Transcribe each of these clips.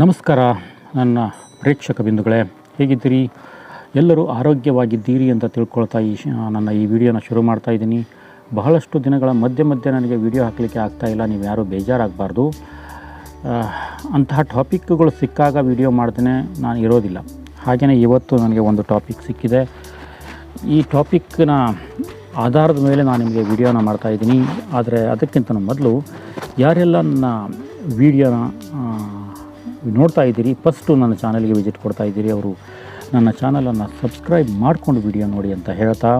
ನಮಸ್ಕಾರ, ನನ್ನ ಪ್ರೇಕ್ಷಕ ಬಿಂದುಗಳೇ. ಹೇಗಿದ್ದೀರಿ? ಎಲ್ಲರೂ ಆರೋಗ್ಯವಾಗಿದ್ದೀರಿ ಅಂತ ತಿಳ್ಕೊಳ್ತಾ ಈ ನನ್ನ ಈ ವಿಡಿಯೋನ ಶುರು ಮಾಡ್ತಾ ಇದ್ದೀನಿ. ಬಹಳಷ್ಟು ದಿನಗಳ ಮಧ್ಯೆ ಮಧ್ಯೆ ನನಗೆ ವಿಡಿಯೋ ಹಾಕಲಿಕ್ಕೆ ಆಗ್ತಾ ಇಲ್ಲ, ನೀವು ಯಾರೂ ಬೇಜಾರಾಗಬಾರ್ದು. ಅಂತಹ ಟಾಪಿಕ್ಗಳು ಸಿಕ್ಕಾಗ ವಿಡಿಯೋ ಮಾಡ್ತೇನೆ ನಾನು ಇರೋದಿಲ್ಲ. ಹಾಗೆಯೇ ಇವತ್ತು ನನಗೆ ಒಂದು ಟಾಪಿಕ್ ಸಿಕ್ಕಿದೆ. ಈ ಟಾಪಿಕ್ನ ಆಧಾರದ ಮೇಲೆ ನಾನು ನಿಮಗೆ ವಿಡಿಯೋನ ಮಾಡ್ತಾಯಿದ್ದೀನಿ ಆದರೆ ಅದಕ್ಕಿಂತ ಮೊದಲು ಯಾರೆಲ್ಲ ನನ್ನ ವಿಡಿಯೋನ ನೋಡ್ತಾ ಇದ್ದೀರಿ. ಫಸ್ಟು ನನ್ನ ಚಾನಲ್ಗೆ ವಿಸಿಟ್ ಕೊಡ್ತಾ ಇದ್ದೀರಿ. ಅವರು ನನ್ನ ಚಾನಲನ್ನು ಸಬ್ಸ್ಕ್ರೈಬ್ ಮಾಡಿಕೊಂಡು ವಿಡಿಯೋ ನೋಡಿ ಅಂತ ಹೇಳ್ತಾ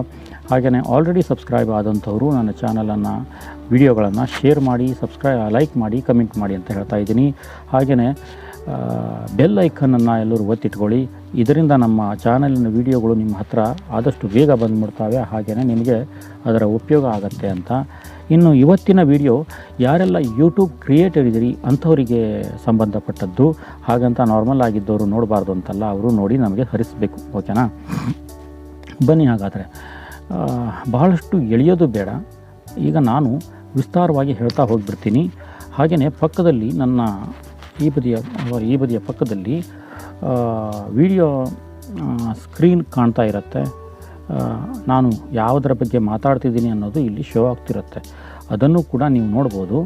ಹಾಗೆಯೇ ಆಲ್ರೆಡಿ ಸಬ್ಸ್ಕ್ರೈಬ್ ಆದಂಥವರು ನನ್ನ ಚಾನಲನ್ನು ವಿಡಿಯೋಗಳನ್ನು ಶೇರ್ ಮಾಡಿ ಸಬ್ಸ್ಕ್ರೈ ಲೈಕ್ ಮಾಡಿ ಕಮೆಂಟ್ ಮಾಡಿ ಅಂತ ಹೇಳ್ತಾ ಇದ್ದೀನಿ. ಹಾಗೆಯೇ ಬೆಲ್ ಐಕನನ್ನು ಎಲ್ಲರೂ ಒತ್ತಿಟ್ಕೊಳ್ಳಿ. ಇದರಿಂದ ನಮ್ಮ ಚಾನಲಿನ ವಿಡಿಯೋಗಳು ನಿಮ್ಮ ಹತ್ರ ಆದಷ್ಟು ಬೇಗ ಬಂದುಬಿಡ್ತವೆ. ಹಾಗೆಯೇ ನಿಮಗೆ ಅದರ ಉಪಯೋಗ ಆಗುತ್ತೆ ಅಂತ ಇನ್ನು ಇವತ್ತಿನ ವಿಡಿಯೋ ಯಾರೆಲ್ಲ ಯೂಟ್ಯೂಬ್ ಕ್ರಿಯೇಟರ್ ಇದ್ದೀರಿ, ಅಂಥವರಿಗೆ ಸಂಬಂಧಪಟ್ಟದ್ದು, ಹಾಗಂತ ನಾರ್ಮಲ್ ಆಗಿದ್ದವರು ನೋಡಬಾರ್ದು ಅಂತಲ್ಲ, ಅವರು ನೋಡಿ ನಮಗೆ ಹರಿಸಬೇಕು ಓಕೆನಾ ಬನ್ನಿ ಹಾಗಾದರೆ. ಬಹಳಷ್ಟು ಎಳೆಯೋದು ಬೇಡ. ಈಗ ನಾನು ವಿಸ್ತಾರವಾಗಿ ಹೇಳ್ತಾ ಹೋಗಿಬಿಡ್ತೀನಿ. ಹಾಗೆಯೇ ಪಕ್ಕದಲ್ಲಿ ನನ್ನ ಈ ಬದಿಯ ಈ ಬದಿಯ ಪಕ್ಕದಲ್ಲಿ ವಿಡಿಯೋ ಸ್ಕ್ರೀನ್ ಕಾಣ್ತಾ ಇರುತ್ತೆ. ನಾನು ಯಾವುದರ ಬಗ್ಗೆ ಮಾತಾಡ್ತಿದ್ದೀನಿ ಅನ್ನೋದು ಇಲ್ಲಿ ಶೋ ಆಗ್ತಿರುತ್ತೆ. ಅದನ್ನು ಕೂಡ ನೀವು ನೋಡ್ಬೋದು.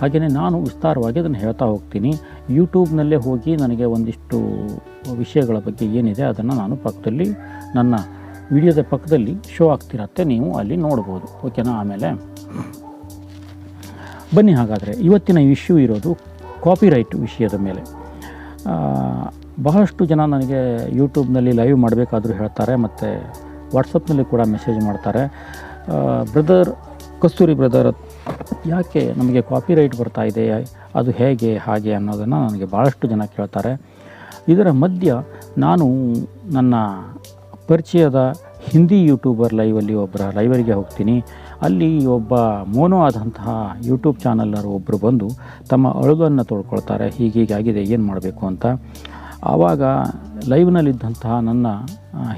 ಹಾಗೆಯೇ ನಾನು ವಿಸ್ತಾರವಾಗಿ ಅದನ್ನು ಹೇಳ್ತಾ ಹೋಗ್ತೀನಿ. ಯೂಟ್ಯೂಬ್ನಲ್ಲೇ ಹೋಗಿ ನನಗೆ ಒಂದಿಷ್ಟು ವಿಷಯಗಳ ಬಗ್ಗೆ ಏನಿದೆ ಅದನ್ನು ನಾನು ಪಕ್ಕದಲ್ಲಿ ನನ್ನ ವಿಡಿಯೋದ ಪಕ್ಕದಲ್ಲಿ ಶೋ ಆಗ್ತಿರತ್ತೆ ನೀವು ಅಲ್ಲಿ ನೋಡ್ಬೋದು. ಓಕೆನಾ ಆಮೇಲೆ ಬನ್ನಿ ಹಾಗಾದರೆ. ಇವತ್ತಿನ ಇಶ್ಯೂ ಇರೋದು ಕಾಪಿರೈಟ್ ವಿಷಯದ ಮೇಲೆ. ಬಹಳಷ್ಟು ಜನ ನನಗೆ ಯೂಟ್ಯೂಬ್ನಲ್ಲಿ ಲೈವ್ ಮಾಡಬೇಕಾದ್ರೂ ಹೇಳ್ತಾರೆ, ಮತ್ತು ವಾಟ್ಸಪ್ನಲ್ಲಿ ಕೂಡ ಮೆಸೇಜ್ ಮಾಡ್ತಾರೆ. ಬ್ರದರ್, ಕಸ್ತೂರಿ ಬ್ರದರ್, ಯಾಕೆ ನಮಗೆ ಕಾಪಿರೈಟ್ ಬರ್ತಾ ಇದೆ? ಅದು ಹೇಗೆ, ಹಾಗೆ ಅನ್ನೋದನ್ನು ನನಗೆ ಭಾಳಷ್ಟು ಜನ ಕೇಳ್ತಾರೆ. ಇದರ ಮಧ್ಯ ನಾನು ನನ್ನ ಪರಿಚಯದ ಹಿಂದಿ ಯೂಟ್ಯೂಬರ್ ಲೈವಲ್ಲಿ ಒಬ್ಬರ ಲೈವರಿಗೆ ಹೋಗ್ತೀನಿ. ಅಲ್ಲಿ ಒಬ್ಬ ಮೋನೋ ಆದಂತಹ ಯೂಟ್ಯೂಬ್ ಚಾನಲ್ನರು ಒಬ್ಬರು ಬಂದು ತಮ್ಮ ಅಳುಗನ್ನು ತೊಳ್ಕೊಳ್ತಾರೆ. ಹೀಗೀಗಾಗಿದೆ, ಏನು ಮಾಡಬೇಕು ಅಂತ. ಆವಾಗ ಲೈವ್ನಲ್ಲಿದ್ದಂತಹ ನನ್ನ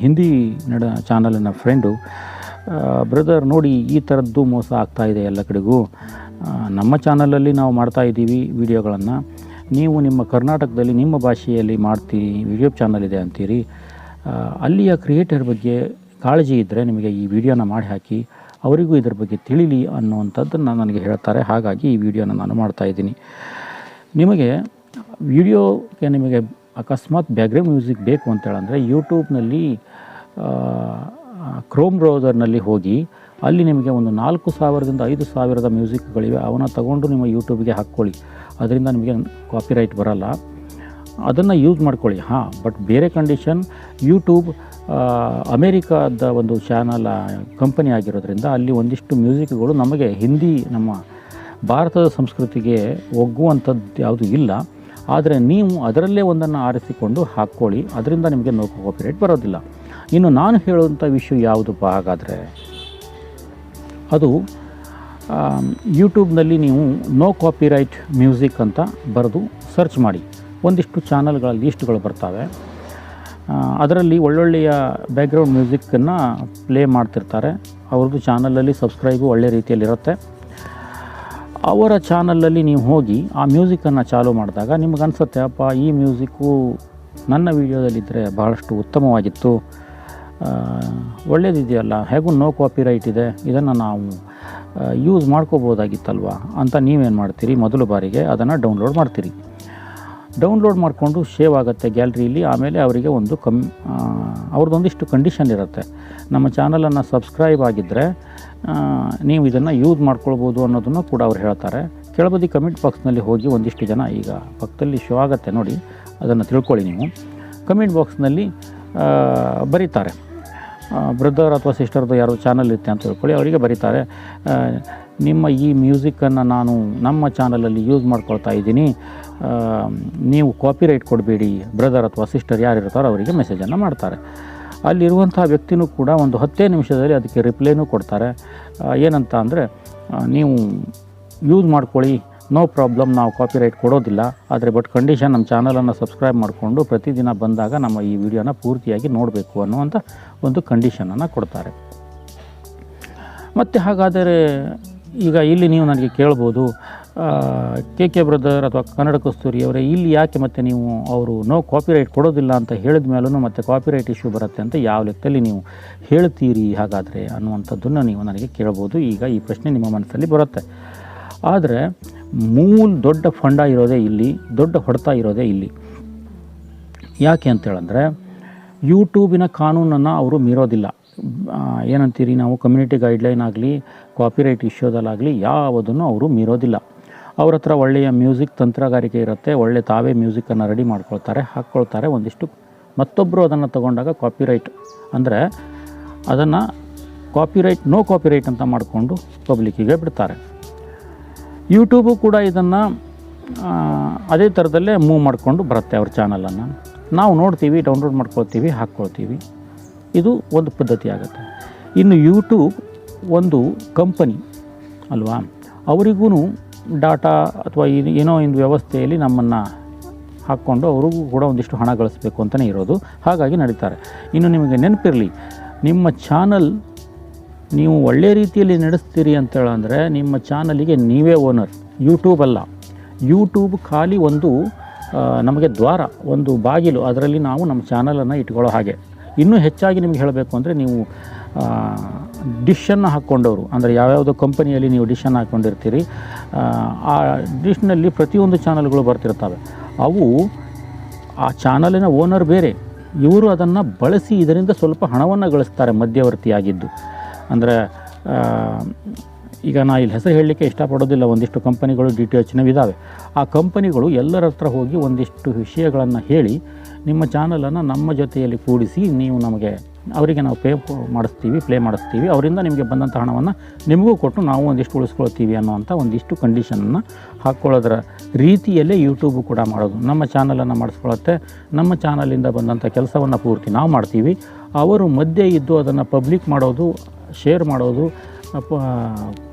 ಹಿಂದಿ ನಡ ಚಾನಲಿನ ಫ್ರೆಂಡು ಬ್ರದರ್ ನೋಡಿ ಈ ಥರದ್ದು ಮೋಸ ಆಗ್ತಾ ಇದೆ ಎಲ್ಲ ಕಡೆಗೂ. ನಮ್ಮ ಚಾನಲಲ್ಲಿ ನಾವು ಮಾಡ್ತಾ ಇದ್ದೀವಿ ವಿಡಿಯೋಗಳನ್ನು. ನೀವು ನಿಮ್ಮ ಕರ್ನಾಟಕದಲ್ಲಿ, ನಿಮ್ಮ ಭಾಷೆಯಲ್ಲಿ ಮಾಡ್ತೀರಿ ಯೂಟ್ಯೂಬ್ ಚಾನಲ್ ಇದೆ ಅಂತೀರಿ. ಅಲ್ಲಿಯ ಕ್ರಿಯೇಟರ್ ಬಗ್ಗೆ ಕಾಳಜಿ ಇದ್ದರೆ ನಿಮಗೆ ಈ ವಿಡಿಯೋನ ಮಾಡಿ ಹಾಕಿ, ಅವರಿಗೂ ಇದ್ರ ಬಗ್ಗೆ ತಿಳಿಲಿ ಅನ್ನುವಂಥದ್ದನ್ನು ನನಗೆ ಹೇಳ್ತಾರೆ. ಹಾಗಾಗಿ ಈ ವಿಡಿಯೋನ ನಾನು ಮಾಡ್ತಾ ಇದ್ದೀನಿ. ನಿಮಗೆ ವಿಡಿಯೋಗೆ ನಿಮಗೆ ಅಕಸ್ಮಾತ್ ಬ್ಯಾಕ್ಗ್ರೌಂಡ್ ಮ್ಯೂಸಿಕ್ ಬೇಕು ಅಂತೇಳಂದರೆ ಯೂಟ್ಯೂಬ್ನಲ್ಲಿ ಕ್ರೋಮ್ ಬ್ರೌಸರ್ನಲ್ಲಿ ಹೋಗಿ ಅಲ್ಲಿ ನಿಮಗೆ ಒಂದು ನಾಲ್ಕು ಸಾವಿರದಿಂದ ಐದು ಸಾವಿರದ ಮ್ಯೂಸಿಕ್ಗಳಿವೆ. ಅವನ್ನ ತಗೊಂಡು ನಿಮ್ಮ ಯೂಟ್ಯೂಬ್ಗೆ ಹಾಕ್ಕೊಳ್ಳಿ. ಅದರಿಂದ ನಿಮಗೆ ಕಾಪಿರೈಟ್ ಬರಲ್ಲ. ಅದನ್ನು ಯೂಸ್ ಮಾಡ್ಕೊಳ್ಳಿ. ಹಾಂ ಬಟ್ ಬೇರೆ ಕಂಡೀಷನ್ ಯೂಟ್ಯೂಬ್ ಅಮೇರಿಕಾದ ಒಂದು ಚಾನಲ್ ಕಂಪನಿ ಆಗಿರೋದ್ರಿಂದ ಅಲ್ಲಿ ಒಂದಿಷ್ಟು ಮ್ಯೂಸಿಕ್ಗಳು ನಮಗೆ ಹಿಂದಿ, ನಮ್ಮ ಭಾರತದ ಸಂಸ್ಕೃತಿಗೆ ಒಗ್ಗುವಂಥದ್ದು ಯಾವುದು ಇಲ್ಲ. ಆದರೆ ನೀವು ಅದರಲ್ಲೇ ಒಂದನ್ನು ಆರಿಸಿಕೊಂಡು ಹಾಕ್ಕೊಳ್ಳಿ. ಅದರಿಂದ ನಿಮಗೆ ನೋ ಕಾಪಿರೈಟ್ ಬರೋದಿಲ್ಲ. ಇನ್ನು ನಾನು ಹೇಳುವಂಥ ವಿಷಯ ಯಾವುದಪ್ಪ ಹಾಗಾದರೆ? ಅದು ಯೂಟ್ಯೂಬ್ನಲ್ಲಿ ನೀವು ನೋ ಕಾಪಿರೈಟ್ ಮ್ಯೂಸಿಕ್ ಅಂತ ಬರೆದು ಸರ್ಚ್ ಮಾಡಿ. ಒಂದಿಷ್ಟು ಚಾನಲ್ಗಳ ಲೀಸ್ಟ್ಗಳು ಬರ್ತವೆ. ಅದರಲ್ಲಿ ಒಳ್ಳೊಳ್ಳೆಯ ಬ್ಯಾಕ್ಗ್ರೌಂಡ್ ಮ್ಯೂಸಿಕ್ಕನ್ನು ಪ್ಲೇ ಮಾಡ್ತಿರ್ತಾರೆ. ಅವ್ರದ್ದು ಚಾನಲಲ್ಲಿ ಸಬ್ಸ್ಕ್ರೈಬು ಒಳ್ಳೆ ರೀತಿಯಲ್ಲಿರುತ್ತೆ. ಅವರ ಚಾನಲಲ್ಲಿ ನೀವು ಹೋಗಿ ಆ ಮ್ಯೂಸಿಕನ್ನು ಚಾಲೂ ಮಾಡಿದಾಗ ನಿಮ್ಗೆ ಅನಿಸುತ್ತೆ, ಅಪ್ಪ, ಈ ಮ್ಯೂಸಿಕ್ಕು ನನ್ನ ವೀಡಿಯೋದಲ್ಲಿದ್ದರೆ ಬಹಳಷ್ಟು ಉತ್ತಮವಾಗಿತ್ತು. ಒಳ್ಳೆಯದಿದೆಯಲ್ಲ ಹೇಗೂ ನೋ ಕಾಪಿರೈಟ್ ಇದೆ, ಇದನ್ನು ನಾವು ಯೂಸ್ ಮಾಡ್ಕೋಬೋದಾಗಿತ್ತಲ್ವ? ಅಂತ ನೀವೇನು ಮಾಡ್ತೀರಿ? ಮೊದಲು ಬಾರಿಗೆ ಅದನ್ನು ಡೌನ್ಲೋಡ್ ಮಾಡ್ತೀರಿ. ಡೌನ್ಲೋಡ್ ಮಾಡಿಕೊಂಡು ಸೇವ್ ಆಗುತ್ತೆ ಗ್ಯಾಲ್ರಿಯಲ್ಲಿ ಆಮೇಲೆ ಅವರಿಗೆ ಒಂದು ಕಮ್ ಅವ್ರದ್ದೊಂದಿಷ್ಟು ಕಂಡೀಷನ್ ಇರುತ್ತೆ. ನಮ್ಮ ಚಾನಲನ್ನು ಸಬ್ಸ್ಕ್ರೈಬ್ ಆಗಿದ್ದರೆ ನೀವು ಇದನ್ನು ಯೂಸ್ ಮಾಡ್ಕೊಳ್ಬೋದು ಅನ್ನೋದನ್ನು ಕೂಡ ಅವ್ರು ಹೇಳ್ತಾರೆ. ಕೆಳಬದಿ ಕಮೆಂಟ್ ಬಾಕ್ಸ್ನಲ್ಲಿ ಹೋಗಿ ಒಂದಿಷ್ಟು ಜನ ಈಗ ಪಕ್ಕದಲ್ಲಿ ಶೋ ಆಗುತ್ತೆ ನೋಡಿ, ಅದನ್ನು ತಿಳ್ಕೊಳ್ಳಿ ನೀವು. ಕಮೆಂಟ್ ಬಾಕ್ಸ್ನಲ್ಲಿ ಬರೀತಾರೆ. ಬ್ರದರ್ ಅಥವಾ ಸಿಸ್ಟರ್ದು ಯಾರು ಚಾನಲ್ ಇರುತ್ತೆ ಅಂತ ತಿಳ್ಕೊಳ್ಳಿ, ಅವರಿಗೆ ಬರೀತಾರೆ. ನಿಮ್ಮ ಈ ಮ್ಯೂಸಿಕ್ಕನ್ನು ನಾನು ನಮ್ಮ ಚಾನಲಲ್ಲಿ ಯೂಸ್ ಮಾಡ್ಕೊಳ್ತಾ ಇದ್ದೀನಿ. ನೀವು ಕಾಪಿರೈಟ್ ಕೊಡಬೇಡಿ. ಬ್ರದರ್ ಅಥವಾ ಸಿಸ್ಟರ್ ಯಾರು ಇರ್ತಾರೋ ಅವರಿಗೆ ಮೆಸೇಜನ್ನು ಮಾಡ್ತಾರೆ. ಅಲ್ಲಿರುವಂಥ ವ್ಯಕ್ತಿನೂ ಕೂಡ ಒಂದು ಹತ್ತೇ ನಿಮಿಷದಲ್ಲಿ ಅದಕ್ಕೆ ರಿಪ್ಲೈನೂ ಕೊಡ್ತಾರೆ. ಏನಂತ ಅಂದರೆ ನೀವು ಯೂಸ್ ಮಾಡ್ಕೊಳ್ಳಿ. ನೋ ಪ್ರಾಬ್ಲಮ್ ನಾವು ಕಾಪಿರೈಟ್ ಕೊಡೋದಿಲ್ಲ. ಆದರೆ ಬಟ್ ಕಂಡೀಷನ್ ನಮ್ಮ ಚಾನಲನ್ನು ಸಬ್ಸ್ಕ್ರೈಬ್ ಮಾಡಿಕೊಂಡು ಪ್ರತಿದಿನ ಬಂದಾಗ ನಮ್ಮ ಈ ವಿಡಿಯೋನ ಪೂರ್ತಿಯಾಗಿ ನೋಡಬೇಕು ಅನ್ನುವಂಥ ಒಂದು ಕಂಡೀಷನನ್ನು ಕೊಡ್ತಾರೆ. ಮತ್ತು ಹಾಗಾದರೆ ಈಗ ಇಲ್ಲಿ ನೀವು ನನಗೆ ಕೇಳ್ಬೋದು ಕೆ ಕೆ ಬ್ರದರ್ ಅಥವಾ ಕನ್ನಡ ಕಸ್ತೂರಿ ಅವರೇ ಇಲ್ಲಿ ಯಾಕೆ ಮತ್ತೆ ನೀವು ಅವರು ನೋ ಕಾಪಿರೈಟ್ ಕೊಡೋದಿಲ್ಲ ಅಂತ ಹೇಳಿದ ಮೇಲೂ ಮತ್ತೆ ಕಾಪಿರೈಟ್ ಇಶ್ಯೂ ಬರುತ್ತೆ ಅಂತ ಯಾವ ಲೆಕ್ಕದಲ್ಲಿ ನೀವು ಹೇಳ್ತೀರಿ ಹಾಗಾದರೆ ಅನ್ನುವಂಥದ್ದನ್ನು ನೀವು ನನಗೆ ಕೇಳ್ಬೋದು. ಈಗ ಈ ಪ್ರಶ್ನೆ ನಿಮ್ಮ ಮನಸ್ಸಲ್ಲಿ ಬರುತ್ತೆ. ಆದರೆ ಮೂಲ ದೊಡ್ಡ ಫಂಡ ಇರೋದೇ ಇಲ್ಲಿ, ದೊಡ್ಡ ಹೊಡೆತ ಇರೋದೇ ಇಲ್ಲಿ. ಯಾಕೆ ಅಂತೇಳಂದರೆ ಯೂಟ್ಯೂಬಿನ ಕಾನೂನನ್ನು ಅವರು ಮೀರೋದಿಲ್ಲ. ಏನಂತೀರಿ ನಾವು ಕಮ್ಯುನಿಟಿ ಗೈಡ್ಲೈನ್ ಆಗಲಿ ಕಾಪಿರೈಟ್ ಇಶ್ಯೂದಲ್ಲಾಗಲಿ ಯಾವುದನ್ನು ಅವರು ಮೀರೋದಿಲ್ಲ. ಅವ್ರ ಹತ್ರ ಒಳ್ಳೆಯ ಮ್ಯೂಸಿಕ್ ತಂತ್ರಗಾರಿಕೆ ಇರುತ್ತೆ, ಒಳ್ಳೆ ತಾವೇ ಮ್ಯೂಸಿಕ್ಕನ್ನು ರೆಡಿ ಮಾಡ್ಕೊಳ್ತಾರೆ, ಹಾಕ್ಕೊಳ್ತಾರೆ ಒಂದಿಷ್ಟು. ಮತ್ತೊಬ್ಬರು ಅದನ್ನು ತಗೊಂಡಾಗ ಕಾಪಿರೈಟ್ ಅಂದರೆ ಅದನ್ನು ಕಾಪಿರೈಟ್ ನೋ ಕಾಪಿರೈಟ್ ಅಂತ ಮಾಡಿಕೊಂಡು ಪಬ್ಲಿಕ್ಕಿಗೆ ಬಿಡ್ತಾರೆ. ಯೂಟ್ಯೂಬು ಕೂಡ ಇದನ್ನು ಅದೇ ಥರದಲ್ಲೇ ಮೂವ್ ಮಾಡಿಕೊಂಡು ಬರುತ್ತೆ ಅವ್ರ ಚಾನಲನ್ನು ನಾವು ನೋಡ್ತೀವಿ ಡೌನ್ಲೋಡ್ ಮಾಡ್ಕೊಳ್ತೀವಿ, ಹಾಕ್ಕೊಳ್ತೀವಿ. ಇದು ಒಂದು ಪದ್ಧತಿ ಆಗುತ್ತೆ. ಇನ್ನು ಯೂಟ್ಯೂಬ್ ಒಂದು ಕಂಪನಿ ಅಲ್ವಾ? ಅವರಿಗೂ ಡಾಟಾ ಅಥವಾ ಇದು ಏನೋ ಒಂದು ವ್ಯವಸ್ಥೆಯಲ್ಲಿ ನಮ್ಮನ್ನು ಹಾಕ್ಕೊಂಡು ಅವ್ರಿಗೂ ಕೂಡ ಒಂದಿಷ್ಟು ಹಣ ಗಳಿಸ್ಬೇಕು ಅಂತಲೇ ಇರೋದು. ಹಾಗಾಗಿ ನಡೀತಾರೆ. ಇನ್ನು ನಿಮಗೆ ನೆನಪಿರಲಿ, ನಿಮ್ಮ ಚಾನಲ್ ನೀವು ಒಳ್ಳೆ ರೀತಿಯಲ್ಲಿ ನಡೆಸ್ತೀರಿ ಅಂತೇಳಂದರೆ ನಿಮ್ಮ ಚಾನಲಿಗೆ ನೀವೇ ಓನರ್, ಯೂಟ್ಯೂಬ್ ಅಲ್ಲ. ಯೂಟ್ಯೂಬ್ ಖಾಲಿ ಒಂದು ನಮಗೆ ದ್ವಾರ, ಒಂದು ಬಾಗಿಲು, ಅದರಲ್ಲಿ ನಾವು ನಮ್ಮ ಚಾನಲನ್ನು ಇಟ್ಕೊಳ್ಳೋ ಹಾಗೆ. ಇನ್ನೂ ಹೆಚ್ಚಾಗಿ ನಿಮ್ಗೆ ಹೇಳಬೇಕು ಅಂದರೆ ನೀವು ಡಿಶನ್ನು ಹಾಕ್ಕೊಂಡವರು. ಅಂದರೆ ಯಾವ್ಯಾವುದೋ ಕಂಪನಿಯಲ್ಲಿ ನೀವು ಡಿಶನ್ನು ಹಾಕ್ಕೊಂಡಿರ್ತೀರಿ ಆ, ಡಿಶ್ನಲ್ಲಿ ಪ್ರತಿಯೊಂದು ಚಾನಲ್ಗಳು ಬರ್ತಿರ್ತವೆ. ಅವು ಆ ಚಾನಲಿನ ಓನರ್ ಬೇರೆ. ಇವರು ಅದನ್ನು ಬಳಸಿ ಇದರಿಂದ ಸ್ವಲ್ಪ ಹಣವನ್ನು ಗಳಿಸ್ತಾರೆ ಮಧ್ಯವರ್ತಿಯಾಗಿದ್ದು. ಅಂದರೆ ಈಗ ನಾ ಇಲ್ಲಿ ಹೆಸರು ಹೇಳಲಿಕ್ಕೆ ಇಷ್ಟಪಡೋದಿಲ್ಲ ಒಂದಿಷ್ಟು ಕಂಪನಿಗಳು ಡಿ ಟಿ ಎಚ್ನವು ಇದ್ದಾವೆ ಆ ಕಂಪನಿಗಳು ಎಲ್ಲರ ಹತ್ರ ಹೋಗಿ ಒಂದಿಷ್ಟು ವಿಷಯಗಳನ್ನು ಹೇಳಿ ನಿಮ್ಮ ಚಾನಲನ್ನು ನಮ್ಮ ಜೊತೆಯಲ್ಲಿ ಕೂಡಿಸಿ ನೀವು ನಮಗೆ ಅವರಿಗೆ ನಾವು ಪೇ ಮಾಡಿಸ್ತೀವಿ ಪ್ಲೇ ಮಾಡಿಸ್ತೀವಿ. ಅವರಿಂದ ನಿಮಗೆ ಬಂದಂಥ ಹಣವನ್ನು ನಿಮಗೂ ಕೊಟ್ಟು ನಾವು ಒಂದಿಷ್ಟು ಉಳಿಸ್ಕೊಳ್ತೀವಿ ಅನ್ನುವಂಥ ಒಂದಿಷ್ಟು ಕಂಡೀಷನನ್ನು ಹಾಕ್ಕೊಳ್ಳೋದ್ರ ರೀತಿಯಲ್ಲೇ ಯೂಟ್ಯೂಬು ಕೂಡ ಮಾಡೋದು. ನಮ್ಮ ಚಾನಲನ್ನು ಮಾಡಿಸ್ಕೊಳತ್ತೆ ನಮ್ಮ ಚಾನಲಿಂದ ಬಂದಂಥ ಕೆಲಸವನ್ನು ಪೂರ್ತಿ ನಾವು ಮಾಡ್ತೀವಿ. ಅವರು ಮಧ್ಯೆ ಇದ್ದು ಅದನ್ನು ಪಬ್ಲಿಕ್ ಮಾಡೋದು ಶೇರ್ ಮಾಡೋದು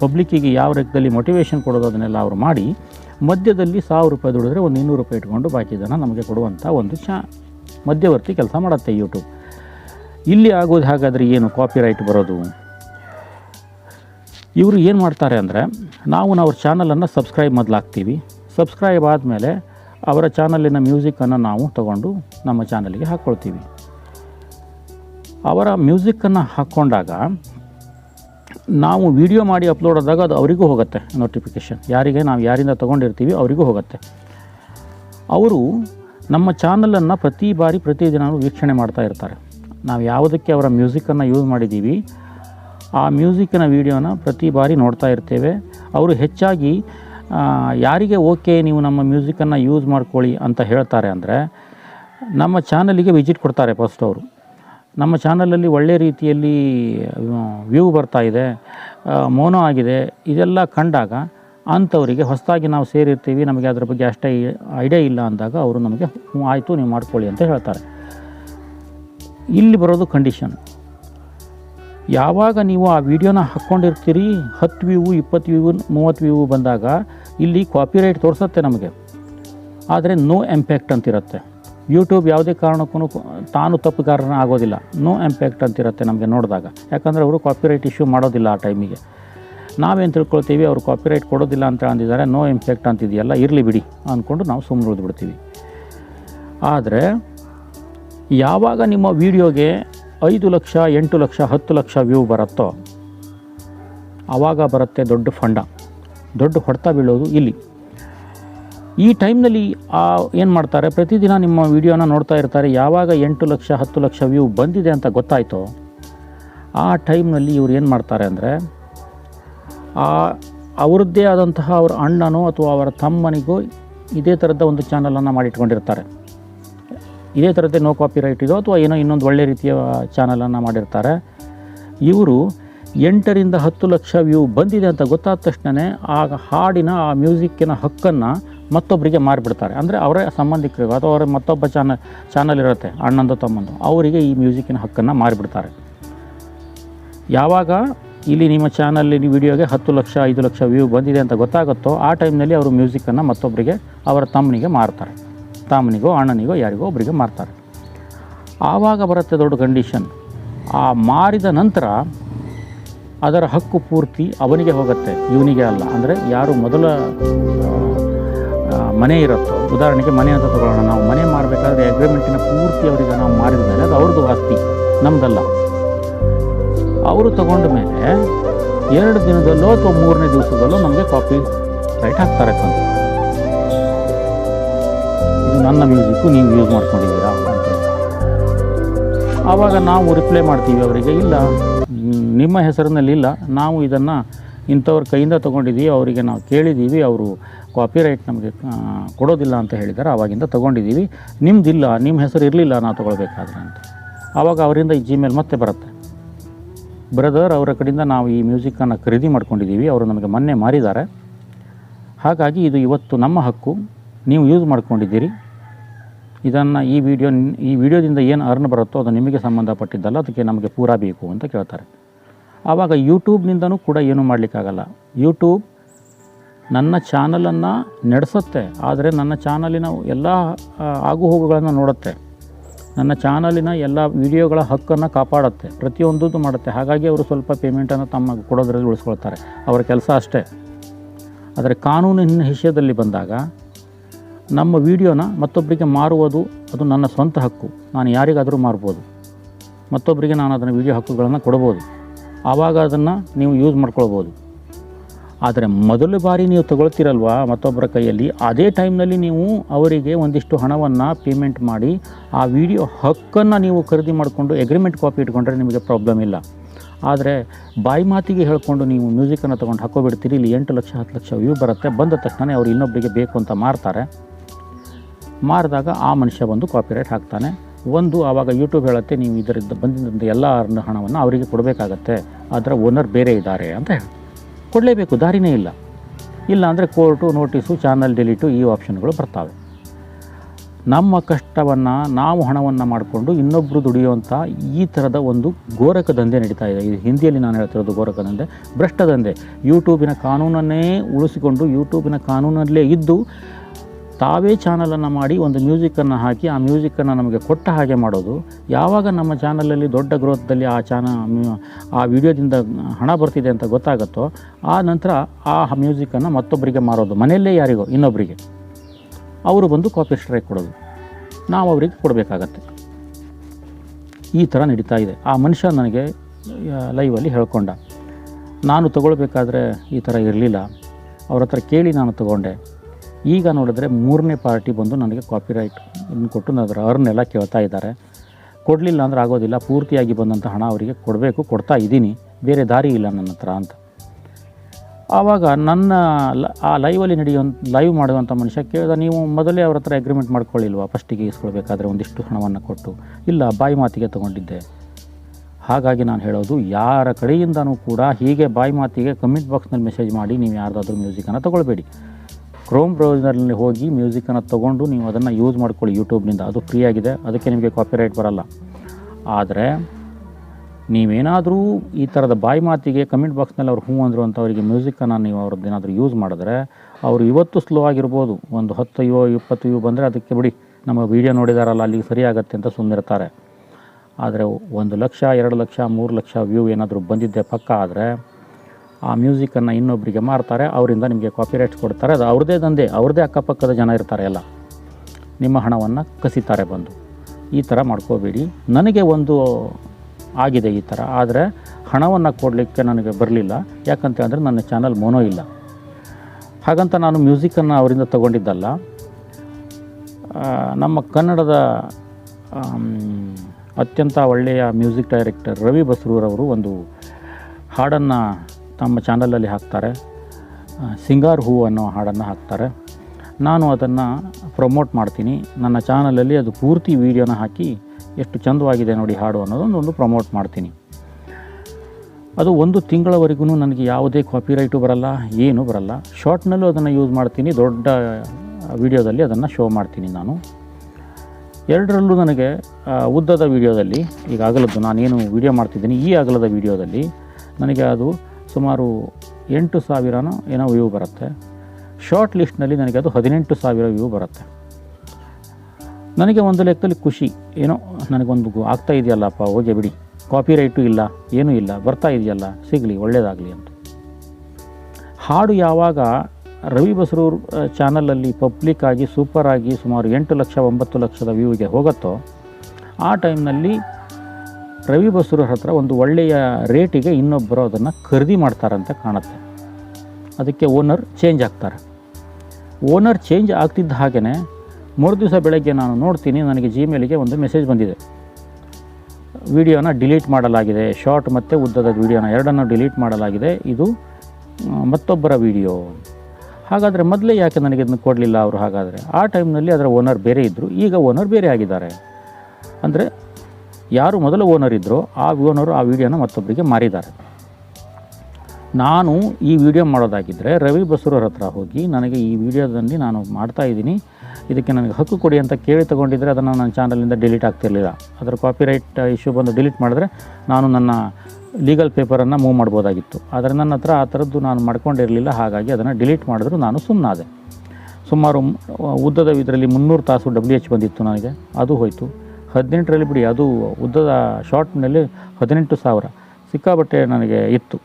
ಪಬ್ಲಿಕ್ಕಿಗೆ ಯಾವ ರೀತಿಯಲ್ಲಿ ಮೋಟಿವೇಶನ್ ಕೊಡೋದು ಅದನ್ನೆಲ್ಲ ಅವರು ಮಾಡಿ, ಮಧ್ಯದಲ್ಲಿ ಸಾವಿರ ರೂಪಾಯಿ ದುಡಿದ್ರೆ ಒಂದು ಇನ್ನೂರು ರೂಪಾಯಿ ಇಟ್ಕೊಂಡು ಬಾಕಿ ಜನ ನಮಗೆ ಕೊಡುವಂಥ ಒಂದು ಚಾ ಮಧ್ಯವರ್ತಿ ಕೆಲಸ ಮಾಡುತ್ತೆ ಯೂಟ್ಯೂಬ್ ಇಲ್ಲಿ ಆಗೋದು ಹಾಗಾದರೆ ಏನು ಕಾಪಿರೈಟ್ ಬರೋದು? ಇವರು ಏನು ಮಾಡ್ತಾರೆ ಅಂದರೆ, ನಾವು ಅವ್ರ ಚಾನಲನ್ನು ಸಬ್ಸ್ಕ್ರೈಬ್ ಮೊದಲಾಗ್ತೀವಿ. ಸಬ್ಸ್ಕ್ರೈಬ್ ಆದಮೇಲೆ ಅವರ ಚಾನಲಿನ ಮ್ಯೂಸಿಕ್ಕನ್ನು ನಾವು ತಗೊಂಡು ನಮ್ಮ ಚಾನಲಿಗೆ ಹಾಕ್ಕೊಳ್ತೀವಿ ಅವರ ಮ್ಯೂಸಿಕ್ಕನ್ನು ಹಾಕ್ಕೊಂಡಾಗ ನಾವು ವಿಡಿಯೋ ಮಾಡಿ ಅಪ್ಲೋಡ್ ಆದಾಗ ಅದು ಅವರಿಗೂ ಹೋಗುತ್ತೆ ನೋಟಿಫಿಕೇಷನ್ ಯಾರಿಗೆ ನಾವು ಯಾರಿಂದ ತೊಗೊಂಡಿರ್ತೀವಿ ಅವರಿಗೂ ಹೋಗುತ್ತೆ. ಅವರು ನಮ್ಮ ಚಾನಲನ್ನು ಪ್ರತಿ ಬಾರಿ ಪ್ರತಿದಿನ ವೀಕ್ಷಣೆ ಮಾಡ್ತಾ ಇರ್ತಾರೆ. ನಾವು ಯಾವುದಕ್ಕೆ ಅವರ ಮ್ಯೂಸಿಕನ್ನು ಯೂಸ್ ಮಾಡಿದ್ದೀವಿ, ಆ ಮ್ಯೂಸಿಕ್ಕಿನ ವೀಡಿಯೋನ ಪ್ರತಿ ಬಾರಿ ನೋಡ್ತಾ ಇರ್ತೇವೆ. ಅವರು ಹೆಚ್ಚಾಗಿ ಯಾರಿಗೆ ಓಕೆ ನೀವು ನಮ್ಮ ಮ್ಯೂಸಿಕನ್ನು ಯೂಸ್ ಮಾಡ್ಕೊಳ್ಳಿ ಅಂತ ಹೇಳ್ತಾರೆ ಅಂದರೆ, ನಮ್ಮ ಚಾನಲಿಗೆ ವಿಸಿಟ್ ಕೊಡ್ತಾರೆ ಫಸ್ಟ್ ಅವರು. ನಮ್ಮ ಚಾನಲಲ್ಲಿ ಒಳ್ಳೆ ರೀತಿಯಲ್ಲಿ ವ್ಯೂ ಬರ್ತಾ ಇದೆ ಮೋನೋ ಆಗಿದೆ, ಇದೆಲ್ಲ ಕಂಡಾಗ ಅಂಥವರಿಗೆ ಹೊಸದಾಗಿ ನಾವು ಸೇರಿರ್ತೀವಿ, ನಮಗೆ ಅದ್ರ ಬಗ್ಗೆ ಅಷ್ಟೇ ಐಡಿಯಾ ಇಲ್ಲ ಅಂದಾಗ ಅವರು ನಮಗೆ ಆಯಿತು, ನೀವು ಮಾಡ್ಕೊಳ್ಳಿ ಅಂತ ಹೇಳ್ತಾರೆ. ಇಲ್ಲಿ ಬರೋದು ಕಂಡೀಷನ್ ಯಾವಾಗ ನೀವು ಆ ವಿಡಿಯೋನ ಹಾಕ್ಕೊಂಡಿರ್ತೀರಿ ಹತ್ತು ವ್ಯೂವು ಇಪ್ಪತ್ತು ವ್ಯೂವು ಮೂವತ್ತು ವ್ಯೂವು ಬಂದಾಗ ಇಲ್ಲಿ ಕಾಪಿರೈಟ್ ತೋರಿಸುತ್ತೆ ನಮಗೆ. ಆದರೆ ನೋ ಎಂಪ್ಯಾಕ್ಟ್ ಅಂತಿರುತ್ತೆ. ಯೂಟ್ಯೂಬ್ ಯಾವುದೇ ಕಾರಣಕ್ಕೂ ತಾನು ತಪ್ಪುಗಾರನ ಆಗೋದಿಲ್ಲ. ನೋ ಎಂಪ್ಯಾಕ್ಟ್ ಅಂತಿರುತ್ತೆ ನಮಗೆ ನೋಡಿದಾಗ. ಯಾಕಂದರೆ ಅವರು ಕಾಪಿರೈಟ್ ಇಶ್ಯೂ ಮಾಡೋದಿಲ್ಲ ಆ ಟೈಮಿಗೆ ನಾವೇನು ತಿಳ್ಕೊಳ್ತೀವಿ, ಅವರು ಕಾಪಿರೈಟ್ ಕೊಡೋದಿಲ್ಲ ಅಂತ ಅಂದಿದ್ದಾರೆ ನೋ ಇಂಪ್ಯಾಕ್ಟ್ ಅಂತಿದೆಯಲ್ಲ, ಇರಲಿ ಬಿಡಿ ಅಂದ್ಕೊಂಡು ನಾವು ಸುಮ್ಮನೆ ಉಳಿದ್ಬಿಡ್ತೀವಿ. ಆದರೆ ಯಾವಾಗ ನಿಮ್ಮ ವಿಡಿಯೋಗೆ ಐದು ಲಕ್ಷ, ಎಂಟು ಲಕ್ಷ, ಹತ್ತು ಲಕ್ಷ ವ್ಯೂ ಬರುತ್ತೋ ಆವಾಗ ಬರುತ್ತೆ ದೊಡ್ಡ ಫಂಡ. ದೊಡ್ಡ ಹೊಡೆತ ಬೀಳೋದು ಇಲ್ಲಿ. ಈ ಟೈಮ್ನಲ್ಲಿ, ಆ, ಏನು ಮಾಡ್ತಾರೆ? ಪ್ರತಿದಿನ ನಿಮ್ಮ ವಿಡಿಯೋನ ನೋಡ್ತಾ ಇರ್ತಾರೆ, ಯಾವಾಗ ಎಂಟು ಲಕ್ಷ, ಹತ್ತು ಲಕ್ಷ ವ್ಯೂ ಬಂದಿದೆ ಅಂತ ಗೊತ್ತಾಯಿತೋ, ಆ ಟೈಮ್ನಲ್ಲಿ ಇವ್ರು ಏನು ಮಾಡ್ತಾರೆ ಅಂದರೆ, ಆ, ಅವರದ್ದೇ ಆದಂತಹ ಅವರ ಅಣ್ಣನೋ ಅಥವಾ ಅವರ ತಮ್ಮನಿಗೋ ಇದೇ ಥರದ ಒಂದು ಚಾನಲನ್ನು ಮಾಡಿಟ್ಕೊಂಡಿರ್ತಾರೆ. ಇದೇ ಥರದ್ದೇ ನೋ ಕಾಪಿ ರೈಟ್ ಇದೋ ಅಥವಾ ಏನೋ ಇನ್ನೊಂದು ಒಳ್ಳೆ ರೀತಿಯ ಚಾನಲನ್ನು ಮಾಡಿರ್ತಾರೆ. ಇವರು ಎಂಟರಿಂದ ಹತ್ತು ಲಕ್ಷ ವ್ಯೂ ಬಂದಿದೆ ಅಂತ ಗೊತ್ತಾದ ತಕ್ಷಣವೇ ಆ ಹಾಡಿನ, ಆ ಮ್ಯೂಸಿಕ್ಕಿನ ಹಕ್ಕನ್ನು ಮತ್ತೊಬ್ಬರಿಗೆ ಮಾರಿಬಿಡ್ತಾರೆ. ಅಂದರೆ ಅವರ ಸಂಬಂಧಿಕರು ಅಥವಾ ಅವರ ಮತ್ತೊಬ್ಬ ಚಾನಲ್ ಚಾನಲ್ ಇರುತ್ತೆ, ಅಣ್ಣಂದು ತಮ್ಮಂದು. ಅವರಿಗೆ ಈ ಮ್ಯೂಸಿಕ್ಕಿನ ಹಕ್ಕನ್ನು ಮಾರಿಬಿಡ್ತಾರೆ. ಯಾವಾಗ ಇಲ್ಲಿ ನಿಮ್ಮ ಚಾನಲ್ಲಿ ವಿಡಿಯೋಗೆ ಹತ್ತು ಲಕ್ಷ, ಐದು ಲಕ್ಷ ವ್ಯೂ ಬಂದಿದೆ ಅಂತ ಗೊತ್ತಾಗುತ್ತೋ ಆ ಟೈಮ್ನಲ್ಲಿ ಅವರು ಮ್ಯೂಸಿಕ್ಕನ್ನು ಮತ್ತೊಬ್ಬರಿಗೆ ಅವರ ತಮ್ಮನಿಗೆ ಮಾರ್ತಾರೆ. ತಮ್ಮನಿಗೋ ಅಣ್ಣನಿಗೋ, ಯಾರಿಗೋ ಒಬ್ಬರಿಗೆ ಮಾರ್ತಾರೆ. ಆವಾಗ ಬರುತ್ತೆ ದೊಡ್ಡ ಕಂಡೀಷನ್ ಆ ಮಾರಿದ ನಂತರ ಅದರ ಹಕ್ಕು ಪೂರ್ತಿ ಅವನಿಗೆ ಹೋಗುತ್ತೆ, ಇವನಿಗೆ ಅಲ್ಲ. ಅಂದರೆ ಯಾರು ಮೊದಲ ಮನೆ ಇರುತ್ತೋ, ಉದಾಹರಣೆಗೆ ಮನೆ ಅಂತ ತಗೊಳ್ಳೋಣ, ನಾವು ಮನೆ ಮಾರಬೇಕಾದ್ರೆ ಅಗ್ರಿಮೆಂಟಿನ ಪೂರ್ತಿ ಅವರಿಗೆ ನಾವು ಮಾರಿದ ಮೇಲೆ ಅದು ಅವ್ರದ್ದು ಆಸ್ತಿ ನಮ್ಮದಲ್ಲ ಅವರು ತಗೊಂಡ ಮೇಲೆ ಎರಡು ದಿನದಲ್ಲೋ ಅಥವಾ ಮೂರನೇ ದಿವಸದಲ್ಲೋ ನಮಗೆ ಕಾಪಿ ರೈಟ್ ಹಾಕ್ತಾರೆ. ಇದು ನನ್ನ ಮ್ಯೂಸಿಕ್ಕು ನೀವು ಯೂಸ್ ಮಾಡ್ಕೊಂಡಿದ್ದೀರಾ ಅಂತ. ಆವಾಗ ನಾವು ರಿಪ್ಲೈ ಮಾಡ್ತೀವಿ ಅವರಿಗೆ, ಇಲ್ಲ, ನಿಮ್ಮ ಹೆಸರಿನಲ್ಲಿ ಇಲ್ಲ, ನಾವು ಇದನ್ನು ಇಂಥವ್ರ ಕೈಯಿಂದ ತೊಗೊಂಡಿದ್ದೀವಿ ಅವರಿಗೆ ನಾವು ಕೇಳಿದ್ದೀವಿ ಅವರು ಕಾಪಿರೈಟ್ ನಮಗೆ ಕೊಡೋದಿಲ್ಲ ಅಂತ ಹೇಳಿದ್ದಾರೆ ಆವಾಗಿಂದ ತೊಗೊಂಡಿದ್ದೀವಿ ನಿಮ್ಮದಿಲ್ಲ ನಿಮ್ಮ ಹೆಸರು ಇರಲಿಲ್ಲ ನಾವು ತೊಗೊಳ್ಬೇಕಾದ್ರೆ ಅಂತ. ಆವಾಗ ಅವರಿಂದ ಈ ಜಿಮೇಲ್ ಮತ್ತೆ ಬರುತ್ತೆ. ಬ್ರದರ್ ಅವರ ಕಡೆಯಿಂದ ನಾವು ಈ ಮ್ಯೂಸಿಕ್ಕನ್ನು ಖರೀದಿ ಮಾಡ್ಕೊಂಡಿದ್ದೀವಿ ಅವರು ನಮಗೆ ಮೊನ್ನೆ ಮಾರಿದ್ದಾರೆ. ಹಾಗಾಗಿ ಇದು ಇವತ್ತು ನಮ್ಮ ಹಕ್ಕು. ನೀವು ಯೂಸ್ ಮಾಡ್ಕೊಂಡಿದ್ದೀರಿ. ಇದನ್ನು ಈ ವಿಡಿಯೋ ಈ ವಿಡಿಯೋದಿಂದ ಏನು ಅರ್ನ್ ಬರುತ್ತೋ ಅದು ನಿಮಗೆ ಸಂಬಂಧಪಟ್ಟಿದ್ದಲ್ಲ, ಅದಕ್ಕೆ ನಮಗೆ ಪೂರ ಬೇಕು ಅಂತ ಕೇಳ್ತಾರೆ. ಆವಾಗ ಯೂಟ್ಯೂಬ್ನಿಂದನೂ ಕೂಡ ಏನೂ ಮಾಡಲಿಕ್ಕಾಗಲ್ಲ. ಯೂಟ್ಯೂಬ್ ನನ್ನ ಚಾನಲನ್ನು ನಡೆಸುತ್ತೆ, ಆದರೆ ನನ್ನ ಚಾನಲಿನ ಎಲ್ಲ ಆಗುಹೋಗುಗಳನ್ನು ನೋಡುತ್ತೆ. ನನ್ನ ಚಾನಲಿನ ಎಲ್ಲ ವಿಡಿಯೋಗಳ ಹಕ್ಕನ್ನು ಕಾಪಾಡುತ್ತೆ ಪ್ರತಿಯೊಂದೂ ಮಾಡುತ್ತೆ. ಹಾಗಾಗಿ ಅವರು ಸ್ವಲ್ಪ ಪೇಮೆಂಟನ್ನು ತಮ್ಮ ಕೊಡೋದ್ರಲ್ಲಿ ಉಳಿಸ್ಕೊಳ್ತಾರೆ. ಅವರ ಕೆಲಸ ಅಷ್ಟೇ. ಆದರೆ ಕಾನೂನಿನ ವಿಷಯದಲ್ಲಿ ಬಂದಾಗ ನಮ್ಮ ವಿಡಿಯೋನ ಮತ್ತೊಬ್ಬರಿಗೆ ಮಾರುವುದು ಅದು ನನ್ನ ಸ್ವಂತ ಹಕ್ಕು. ನಾನು ಯಾರಿಗಾದರೂ ಮಾರ್ಬೋದು. ಮತ್ತೊಬ್ಬರಿಗೆ ನಾನು ಅದನ್ನು ವಿಡಿಯೋ ಹಕ್ಕುಗಳನ್ನು ಕೊಡ್ಬೋದು. ಆವಾಗ ಅದನ್ನು ನೀವು ಯೂಸ್ ಮಾಡ್ಕೊಳ್ಬೋದು. ಆದರೆ ಮೊದಲ ಬಾರಿ ನೀವು ತಗೊಳ್ತೀರಲ್ವಾ ಮತ್ತೊಬ್ಬರ ಕೈಯಲ್ಲಿ? ಅದೇ ಟೈಮ್ನಲ್ಲಿ ನೀವು ಅವರಿಗೆ ಒಂದಿಷ್ಟು ಹಣವನ್ನು ಪೇಮೆಂಟ್ ಮಾಡಿ ಆ ವಿಡಿಯೋ ಹಕ್ಕನ್ನು ನೀವು ಖರೀದಿ ಮಾಡಿಕೊಂಡು ಎಗ್ರಿಮೆಂಟ್ ಕಾಪಿ ಇಟ್ಕೊಂಡ್ರೆ ನಿಮಗೆ ಪ್ರಾಬ್ಲಮ್ ಇಲ್ಲ. ಆದರೆ ಬಾಯಿ ಮಾತಿಗೆ ಹೇಳ್ಕೊಂಡು ನೀವು ಮ್ಯೂಸಿಕನ್ನು ತೊಗೊಂಡು ಹಾಕೋಬಿಡ್ತೀರಿ ಇಲ್ಲಿ ಎಂಟು ಲಕ್ಷ ಹತ್ತು ಲಕ್ಷ ವ್ಯೂ ಬರುತ್ತೆ. ಬಂದ ತಕ್ಷಣ ಅವ್ರು ಇನ್ನೊಬ್ಬರಿಗೆ ಬೇಕು ಅಂತ ಮಾರ್ತಾರೆ. ಮಾರಿದಾಗ ಆ ಮನುಷ್ಯ ಬಂದು ಕಾಪಿರೈಟ್ ಹಾಕ್ತಾನೆ. ಒಂದು ಆವಾಗ ಯೂಟ್ಯೂಬ್ ಹೇಳುತ್ತೆ, ನೀವು ಇದರಿಂದ ಬಂದಿದ್ದ ಎಲ್ಲ ಹಣವನ್ನು ಅವರಿಗೆ ಕೊಡಬೇಕಾಗತ್ತೆ. ಅದರ ಓನರ್ ಬೇರೆ ಇದ್ದಾರೆ ಅಂತ ಕೊಡಲೇಬೇಕು, ದಾರಿನೇ ಇಲ್ಲ. ಇಲ್ಲ ಅಂದರೆ ಕೋರ್ಟು, ನೋಟಿಸು ಚಾನಲ್ ಡಿಲೀಟು ಈ ಆಪ್ಷನ್ಗಳು ಬರ್ತಾವೆ. ನಮ್ಮ ಕಷ್ಟವನ್ನು ನಾವು ಹಣವನ್ನು ಮಾಡಿಕೊಂಡು ಇನ್ನೊಬ್ಬರು ದುಡಿಯುವಂಥ ಈ ಥರದ ಒಂದು ಗೋರಕ ದಂಧೆ ನಡೀತಾ ಇದೆ. ಇದು ಹಿಂದಿಯಲ್ಲಿ ನಾನು ಹೇಳ್ತಿರೋದು ಗೋರಕ ದಂಧೆ, ಭ್ರಷ್ಟ ದಂಧೆ. ಯೂಟ್ಯೂಬಿನ ಕಾನೂನನ್ನೇ ಉಳಿಸಿಕೊಂಡು ಯೂಟ್ಯೂಬಿನ ಕಾನೂನಲ್ಲೇ ಇದ್ದು ತಾವೇ ಚಾನಲನ್ನು ಮಾಡಿ ಒಂದು ಮ್ಯೂಸಿಕ್ಕನ್ನು ಹಾಕಿ ಆ ಮ್ಯೂಸಿಕ್ಕನ್ನು ನಮಗೆ ಕೊಟ್ಟ ಹಾಗೆ ಮಾಡೋದು. ಯಾವಾಗ ನಮ್ಮ ಚಾನಲಲ್ಲಿ ದೊಡ್ಡ ಗ್ರೋತ್ದಲ್ಲಿ ಆ ಚಾನ, ಆ ವಿಡಿಯೋದಿಂದ ಹಣ ಬರ್ತಿದೆ ಅಂತ ಗೊತ್ತಾಗುತ್ತೋ, ಆ ನಂತರ ಆ ಮ್ಯೂಸಿಕನ್ನು ಮತ್ತೊಬ್ಬರಿಗೆ ಮಾರೋದು. ಮನೆಯಲ್ಲೇ ಯಾರಿಗೋ ಇನ್ನೊಬ್ಬರಿಗೆ ಅವರು ಬಂದು ಕಾಪಿ ಸ್ಟ್ರೈಕ್ ಕೊಡೋದು. ನಾವು ಅವರಿಗೆ ಕೊಡಬೇಕಾಗತ್ತೆ. ಈ ಥರ ನಡೀತಾ ಇದೆ. ಆ ಮನುಷ್ಯ ನನಗೆ ಲೈವಲ್ಲಿ ಹೇಳ್ಕೊಂಡ. ನಾನು ತಗೊಳ್ಬೇಕಾದ್ರೆ ಈ ಥರ ಇರಲಿಲ್ಲ. ಅವ್ರ ಹತ್ರ ಕೇಳಿ ನಾನು ತಗೊಂಡೆ. ಈಗ ನೋಡಿದ್ರೆ ಮೂರನೇ ಪಾರ್ಟಿ ಬಂದು ನನಗೆ ಕಾಪಿರೈಟ್ ಕೊಟ್ಟು ಅದರ ಅರ್ನ್ ಎಲ್ಲ ಕೇಳ್ತಾ ಇದ್ದಾರೆ. ಕೊಡಲಿಲ್ಲ ಅಂದ್ರೆ ಆಗೋದಿಲ್ಲ, ಪೂರ್ತಿಯಾಗಿ ಬಂದಂಥ ಹಣ ಅವರಿಗೆ ಕೊಡಬೇಕು, ಕೊಡ್ತಾ ಇದ್ದೀನಿ, ಬೇರೆ ದಾರಿ ಇಲ್ಲ ನನ್ನ ಹತ್ರ ಅಂತ. ಆವಾಗ ನನ್ನ ಆ ಲೈವಲ್ಲಿ ನಡೆಯೋ ಲೈವ್ ಮಾಡುವಂಥ ಮನುಷ್ಯ ಕೇಳಿದ, ನೀವು ಮೊದಲೇ ಅವ್ರ ಹತ್ರ ಅಗ್ರಿಮೆಂಟ್ ಮಾಡ್ಕೊಳ್ಳಿಲ್ವಾ? ಫಸ್ಟಿಗೆ ಇಸ್ಕೊಳ್ಬೇಕಾದ್ರೆ ಒಂದಿಷ್ಟು ಹಣವನ್ನು ಕೊಟ್ಟು. ಇಲ್ಲ, ಬಾಯಿ ಮಾತಿಗೆ ತೊಗೊಂಡಿದ್ದೆ. ಹಾಗಾಗಿ ನಾನು ಹೇಳೋದು, ಯಾರ ಕಡೆಯಿಂದನೂ ಕೂಡ ಹೀಗೆ ಬಾಯಿ ಮಾತಿಗೆ ಕಮೆಂಟ್ ಬಾಕ್ಸ್ನಲ್ಲಿ ಮೆಸೇಜ್ ಮಾಡಿ, ನೀವು ಯಾರ್ದಾದ್ರೂ ಮ್ಯೂಸಿಕನ್ನು ತೊಗೊಳ್ಬೇಡಿ. ಕ್ರೋಮ್ ಬ್ರೌಸರ್ನಲ್ಲಿ ಹೋಗಿ ಮ್ಯೂಸಿಕನ್ನು ತೊಗೊಂಡು ನೀವು ಅದನ್ನು ಯೂಸ್ ಮಾಡ್ಕೊಳ್ಳಿ ಯೂಟ್ಯೂಬ್ನಿಂದ ಅದು ಫ್ರೀ ಆಗಿದೆ. ಅದಕ್ಕೆ ನಿಮಗೆ ಕಾಪಿರೈಟ್ ಬರಲ್ಲ. ಆದರೆ ನೀವೇನಾದರೂ ಈ ಥರದ ಬಾಯಿ ಮಾತಿಗೆ ಕಮೆಂಟ್ ಬಾಕ್ಸ್ನಲ್ಲಿ ಅವ್ರು ಹ್ಞೂ ಅಂದರು ಅಂತ ಅವರಿಗೆ ಮ್ಯೂಸಿಕ್ಕನ್ನು ನೀವು ಅವ್ರದ್ದು ಏನಾದರೂ ಯೂಸ್ ಮಾಡಿದ್ರೆ ಅವರು ಇವತ್ತು ಸ್ಲೋ ಆಗಿರ್ಬೋದು. ಒಂದು ಹತ್ತು ಯೋ ಇಪ್ಪತ್ತು ಯೋ ಬಂದರೆ ಅದಕ್ಕೆ ಬಿಡಿ. ನಮ್ಮ ವೀಡಿಯೋ ನೋಡಿದಾರಲ್ಲ, ಅಲ್ಲಿಗೆ ಸರಿ ಆಗುತ್ತೆ ಅಂತ ಸುಮ್ಮನಿರ್ತಾರೆ ಆದರೆ ಒಂದು ಲಕ್ಷ, ಎರಡು ಲಕ್ಷ, ಮೂರು ಲಕ್ಷ ವ್ಯೂ ಏನಾದರೂ ಬಂದಿದ್ದೆ ಪಕ್ಕ ಆದರೆ ಆ ಮ್ಯೂಸಿಕನ್ನು ಇನ್ನೊಬ್ಬರಿಗೆ ಮಾರ್ತಾರೆ, ಅವರಿಂದ ನಿಮಗೆ ಕಾಪಿರೈಟ್ಸ್ ಕೊಡ್ತಾರೆ. ಅದು ಅವ್ರದ್ದೇ ದಂಧೆ ಅವ್ರದ್ದೇ ಅಕ್ಕಪಕ್ಕದ ಜನ ಇರ್ತಾರೆ ಎಲ್ಲ. ನಿಮ್ಮ ಹಣವನ್ನು ಕಸಿತಾರೆ ಬಂದು. ಈ ಥರ ಮಾಡ್ಕೋಬೇಡಿ. ನನಗೆ ಒಂದು ಆಗಿದೆ ಈ ಥರ ಆದರೆ ಹಣವನ್ನು ಕೊಡಲಿಕ್ಕೆ ನನಗೆ ಬರಲಿಲ್ಲ. ಯಾಕಂತ ಹೇಳಿದ್ರೆ ನನ್ನ ಚಾನಲ್ ಮೋನೋ ಇಲ್ಲ. ಹಾಗಂತ ನಾನು ಮ್ಯೂಸಿಕನ್ನು ಅವರಿಂದ ತಗೊಂಡಿದ್ದಲ್ಲ. ನಮ್ಮ ಕನ್ನಡದ ಅತ್ಯಂತ ಒಳ್ಳೆಯ ಮ್ಯೂಸಿಕ್ ಡೈರೆಕ್ಟರ್ ರವಿ ಬಸ್ರೂರವರು ಒಂದು ಹಾಡನ್ನು ತಮ್ಮ ಚಾನಲಲ್ಲಿ ಹಾಕ್ತಾರೆ. ಸಿಂಗಾರ್ ಹೂ ಅನ್ನೋ ಹಾಡನ್ನು ಹಾಕ್ತಾರೆ. ನಾನು ಅದನ್ನು ಪ್ರಮೋಟ್ ಮಾಡ್ತೀನಿ. ನನ್ನ ಚಾನಲಲ್ಲಿ ಅದು ಪೂರ್ತಿ ವೀಡಿಯೋನ ಹಾಕಿ ಎಷ್ಟು ಚಂದವಾಗಿದೆ ನೋಡಿ ಹಾಡು ಅನ್ನೋದೊಂದು ಒಂದು ಪ್ರಮೋಟ್ ಮಾಡ್ತೀನಿ. ಅದು ಒಂದು ತಿಂಗಳವರೆಗೂ ನನಗೆ ಯಾವುದೇ ಕಾಪಿರೈಟು ಬರಲ್ಲ, ಏನೂ ಬರಲ್ಲ. ಶಾರ್ಟ್ನಲ್ಲೂ ಅದನ್ನು ಯೂಸ್ ಮಾಡ್ತೀನಿ. ದೊಡ್ಡ ವಿಡಿಯೋದಲ್ಲಿ ಅದನ್ನು ಶೋ ಮಾಡ್ತೀನಿ ನಾನು. ಎರಡರಲ್ಲೂ ನನಗೆ ಉದ್ದದ ವಿಡಿಯೋದಲ್ಲಿ, ಈಗ ಅಗಲದ್ದು ನಾನೇನು ವಿಡಿಯೋ ಮಾಡ್ತಿದ್ದೀನಿ, ಈ ಅಗಲದ ವಿಡಿಯೋದಲ್ಲಿ ನನಗೆ ಅದು ಸುಮಾರು ಎಂಟು ಸಾವಿರನೋ ಏನೋ ವ್ಯೂ ಬರುತ್ತೆ. ಶಾರ್ಟ್ ಲಿಸ್ಟ್ನಲ್ಲಿ ನನಗೆ ಅದು ಹದಿನೆಂಟು ಸಾವಿರ ವ್ಯೂ ಬರುತ್ತೆ. ನನಗೆ ಒಂದು ಲೆಕ್ಕದಲ್ಲಿ ಖುಷಿ. ಏನೋ ನನಗೊಂದು ಆಗ್ತಾ ಇದೆಯಲ್ಲಪ್ಪ, ಹೋಗಿ ಬಿಡಿ. ಕಾಪಿ ರೈಟು ಇಲ್ಲ, ಏನೂ ಇಲ್ಲ, ಬರ್ತಾ ಇದೆಯಲ್ಲ, ಸಿಗಲಿ ಒಳ್ಳೆಯದಾಗಲಿ ಅಂತ. ಹಾಡು ಯಾವಾಗ ರವಿ ಬಸರೂರ್ ಚಾನಲಲ್ಲಿ ಪಬ್ಲಿಕ್ ಆಗಿ, ಸೂಪರ್ ಆಗಿ ಸುಮಾರು ಎಂಟು ಲಕ್ಷ ಒಂಬತ್ತು ಲಕ್ಷದ ವ್ಯೂಗೆ ಹೋಗುತ್ತೋ, ಆ ಟೈಮ್ನಲ್ಲಿ ರವಿ ಬಸರೂರ್ ಹತ್ರ ಒಂದು ಒಳ್ಳೆಯ ರೇಟಿಗೆ ಇನ್ನೊಬ್ಬರು ಅದನ್ನು ಖರೀದಿ ಮಾಡ್ತಾರಂತ ಕಾಣುತ್ತೆ. ಅದಕ್ಕೆ ಓನರ್ ಚೇಂಜ್ ಆಗ್ತಾರೆ. ಓನರ್ ಚೇಂಜ್ ಆಗ್ತಿದ್ದ ಹಾಗೆಯೇ ಮೂರು ದಿವಸ ಬೆಳಗ್ಗೆ ನಾನು ನೋಡ್ತೀನಿ, ನನಗೆ ಜಿಮೇಲಿಗೆ ಒಂದು ಮೆಸೇಜ್ ಬಂದಿದೆ. ವಿಡಿಯೋನ ಡಿಲೀಟ್ ಮಾಡಲಾಗಿದೆ ಶಾರ್ಟ್ ಮತ್ತು ಉದ್ದದ ವಿಡಿಯೋನ ಎರಡನ್ನು ಡಿಲೀಟ್ ಮಾಡಲಾಗಿದೆ, ಇದು ಮತ್ತೊಬ್ಬರ ವಿಡಿಯೋ. ಹಾಗಾದರೆ ಮೊದಲೇ ಯಾಕೆ ನನಗೆ ಇದನ್ನು ಕೊಡಲಿಲ್ಲ ಅವರು ಹಾಗಾದರೆ? ಆ ಟೈಮ್ನಲ್ಲಿ ಅದರ ಓನರ್ ಬೇರೆ ಇದ್ದರು ಈಗ ಓನರ್ ಬೇರೆ ಆಗಿದ್ದಾರೆ. ಅಂದರೆ ಯಾರು ಮೊದಲು ಓನರ್ ಇದ್ದರೋ ಆ ಓನರು ಆ ವಿಡಿಯೋನ ಮತ್ತೊಬ್ಬರಿಗೆ ಮಾರಿದ್ದಾರೆ. ನಾನು ಈ ವಿಡಿಯೋ ಮಾಡೋದಾಗಿದ್ದರೆ ರವಿ ಬಸೂರವ್ರ ಹತ್ರ ಹೋಗಿ ನನಗೆ ಈ ವಿಡಿಯೋದಲ್ಲಿ ನಾನು ಮಾಡ್ತಾ ಇದ್ದೀನಿ. ಇದಕ್ಕೆ ನನಗೆ ಹಕ್ಕು ಕೊಡಿ ಅಂತ ಕೇಳಿ ತೊಗೊಂಡಿದ್ದರೆ ಅದನ್ನು ನನ್ನ ಚಾನಲಿಂದ ಡಿಲೀಟ್ ಆಗ್ತಿರಲಿಲ್ಲ. ಅದರ ಕಾಪಿರೈಟ್ ಇಶ್ಯೂ ಬಂದು ಡಿಲೀಟ್ ಮಾಡಿದ್ರೆ ನಾನು ನನ್ನ ಲೀಗಲ್ ಪೇಪರನ್ನು ಮೂವ್ ಮಾಡ್ಬೋದಾಗಿತ್ತು. ಆದರೆ ನನ್ನ ಹತ್ರ ಆ ಥರದ್ದು ನಾನು ಮಾಡ್ಕೊಂಡಿರಲಿಲ್ಲ, ಹಾಗಾಗಿ ಅದನ್ನು ಡಿಲೀಟ್ ಮಾಡಿದ್ರು ನಾನು ಸುಮ್ಮನಾದೆ ಸುಮಾರು ಉದ್ದದ ಇದರಲ್ಲಿ ಮುನ್ನೂರು ತಾಸು ಡಬ್ಲ್ಯೂ ಎಚ್ ಬಂದಿತ್ತು ನನಗೆ. ಅದು ಹೋಯಿತು. ಹದಿನೆಂಟರಲ್ಲಿ ಬಿಡಿ, ಅದು ಉದ್ದದ ಶಾರ್ಟ್ನಲ್ಲಿ ಹದಿನೆಂಟು ಸಾವಿರ. ಸಿಕ್ಕಾಬಟ್ಟೆ ನನಗೆ ಇತ್ತು.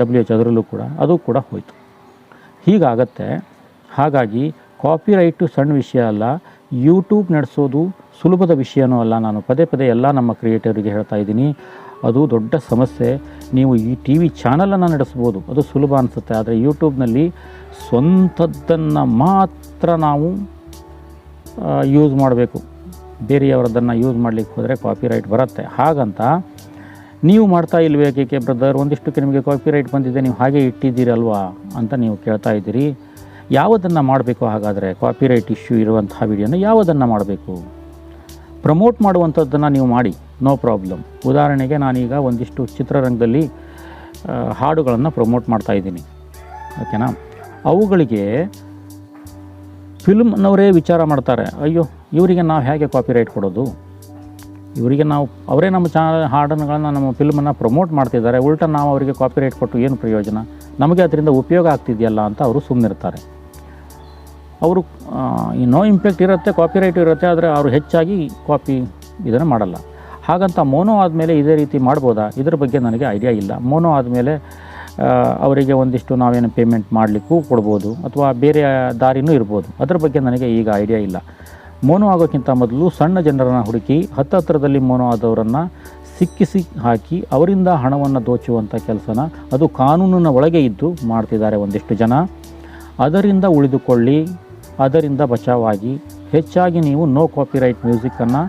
ಡಬ್ಲ್ಯೂ ಎಚ್ ಅದರಲ್ಲೂ ಕೂಡ, ಅದು ಕೂಡ ಹೋಯಿತು. ಹೀಗಾಗತ್ತೆ, ಹಾಗಾಗಿ ಕಾಪಿರೈಟು ಸಣ್ಣ ವಿಷಯ ಅಲ್ಲ, ಯೂಟ್ಯೂಬ್ ನಡೆಸೋದು ಸುಲಭದ ವಿಷಯನೂ ಅಲ್ಲ. ನಾನು ಪದೇ ಪದೇ ಎಲ್ಲ ನಮ್ಮ ಕ್ರಿಯೇಟರಿಗೆ ಹೇಳ್ತಾ ಇದ್ದೀನಿ, ಅದು ದೊಡ್ಡ ಸಮಸ್ಯೆ. ನೀವು ಈ ಟಿ ವಿ ಚಾನಲನ್ನು ನಡೆಸ್ಬೋದು, ಅದು ಸುಲಭ ಅನಿಸುತ್ತೆ. ಆದರೆ ಯೂಟ್ಯೂಬ್ನಲ್ಲಿ ಸ್ವಂತದ್ದನ್ನು ಮಾತ್ರ ನಾವು ಯೂಸ್ ಮಾಡಬೇಕು. ಬೇರೆಯವರದನ್ನು ಯೂಸ್ ಮಾಡಲಿಕ್ಕೆ ಹೋದರೆ ಕಾಪಿರೈಟ್ ಬರುತ್ತೆ. ಹಾಗಂತ ನೀವು ಮಾಡ್ತಾ ಇಲ್ವೇ ಏಕೆ ಬ್ರದರ್? ಒಂದಿಷ್ಟಕ್ಕೆ ನಿಮಗೆ ಕಾಪಿರೈಟ್ ಬಂದಿದೆ, ನೀವು ಹಾಗೆ ಇಟ್ಟಿದ್ದೀರಲ್ವಾ ಅಂತ ನೀವು ಕೇಳ್ತಾ ಇದ್ದೀರಿ. ಯಾವುದನ್ನು ಮಾಡಬೇಕು ಹಾಗಾದರೆ? ಕಾಪಿರೈಟ್ ಇಶ್ಯೂ ಇರುವಂತಹ ವಿಡಿಯೋನ ಯಾವುದನ್ನು ಮಾಡಬೇಕು? ಪ್ರಮೋಟ್ ಮಾಡುವಂಥದ್ದನ್ನು ನೀವು ಮಾಡಿ ನೋ ಪ್ರಾಬ್ಲಮ್ ಉದಾಹರಣೆಗೆ ನಾನೀಗ ಒಂದಿಷ್ಟು ಚಿತ್ರರಂಗದಲ್ಲಿ ಹಾಡುಗಳನ್ನು ಪ್ರಮೋಟ್ ಮಾಡ್ತಾ ಇದ್ದೀನಿ. ಓಕೆನಾ ಅವುಗಳಿಗೆ ಫಿಲ್ಮ್ನವರೇ ವಿಚಾರ ಮಾಡ್ತಾರೆ, ಅಯ್ಯೋ, ಇವರಿಗೆ ನಾವು ಹೇಗೆ ಕಾಪಿರೈಟ್ ಕೊಡೋದು? ಇವರಿಗೆ ನಾವು, ಅವರೇ ನಮ್ಮ ಚಾ ಹಾಡನ್ಗಳನ್ನ ನಮ್ಮ ಫಿಲ್ಮನ್ನು ಪ್ರಮೋಟ್ ಮಾಡ್ತಿದ್ದಾರೆ, ಉಲ್ಟಾ ನಾವು ಅವರಿಗೆ ಕಾಪಿರೈಟ್ ಕೊಟ್ಟು ಏನು ಪ್ರಯೋಜನ? ನಮಗೆ ಅದರಿಂದ ಉಪಯೋಗ ಆಗ್ತಿದೆಯಲ್ಲ ಅಂತ ಅವರು ಸುಮ್ಮನಿರ್ತಾರೆ ಅವರು ಈ ನೋ ಇಂಪ್ಯಾಕ್ಟ್ ಇರುತ್ತೆ ಕಾಪಿರೈಟ್ ಇರುತ್ತೆ, ಆದರೆ ಅವರು ಹೆಚ್ಚಾಗಿ ಕಾಪಿ ಇದನ್ನು ಮಾಡಲ್ಲ. ಹಾಗಂತ ಮೋನೋ ಆದಮೇಲೆ ಇದೇ ರೀತಿ ಮಾಡ್ಬೋದಾ? ಇದ್ರ ಬಗ್ಗೆ ನನಗೆ ಐಡಿಯಾ ಇಲ್ಲ. ಮೋನೋ ಆದಮೇಲೆ ಅವರಿಗೆ ಒಂದಿಷ್ಟು ನಾವೇನು ಪೇಮೆಂಟ್ ಮಾಡಲಿಕ್ಕೂ ಕೊಡ್ಬೋದು ಅಥವಾ ಬೇರೆ ದಾರಿನೂ ಇರ್ಬೋದು. ಅದ್ರ ಬಗ್ಗೆ ನನಗೆ ಈಗ ಐಡಿಯಾ ಇಲ್ಲ. ಮೋನೋ ಆಗೋಕ್ಕಿಂತ ಮೊದಲು ಸಣ್ಣ ಜನರನ್ನು ಹುಡುಕಿ ಹತ್ತತ್ರದಲ್ಲಿ ಮೋನೋ ಆದವರನ್ನು ಸಿಕ್ಕಿಸಿ ಹಾಕಿ ಅವರಿಂದ ಹಣವನ್ನು ದೋಚುವಂಥ ಕೆಲಸನ ಅದು ಕಾನೂನಿನ ಒಳಗೆ ಇದ್ದು ಮಾಡ್ತಿದ್ದಾರೆ ಒಂದಿಷ್ಟು ಜನ. ಅದರಿಂದ ಉಳಿದುಕೊಳ್ಳಿ, ಅದರಿಂದ ಬಚಾವಾಗಿ ಹೆಚ್ಚಾಗಿ ನೀವು ನೋ ಕಾಪಿರೈಟ್ ಮ್ಯೂಸಿಕ್ಕನ್ನು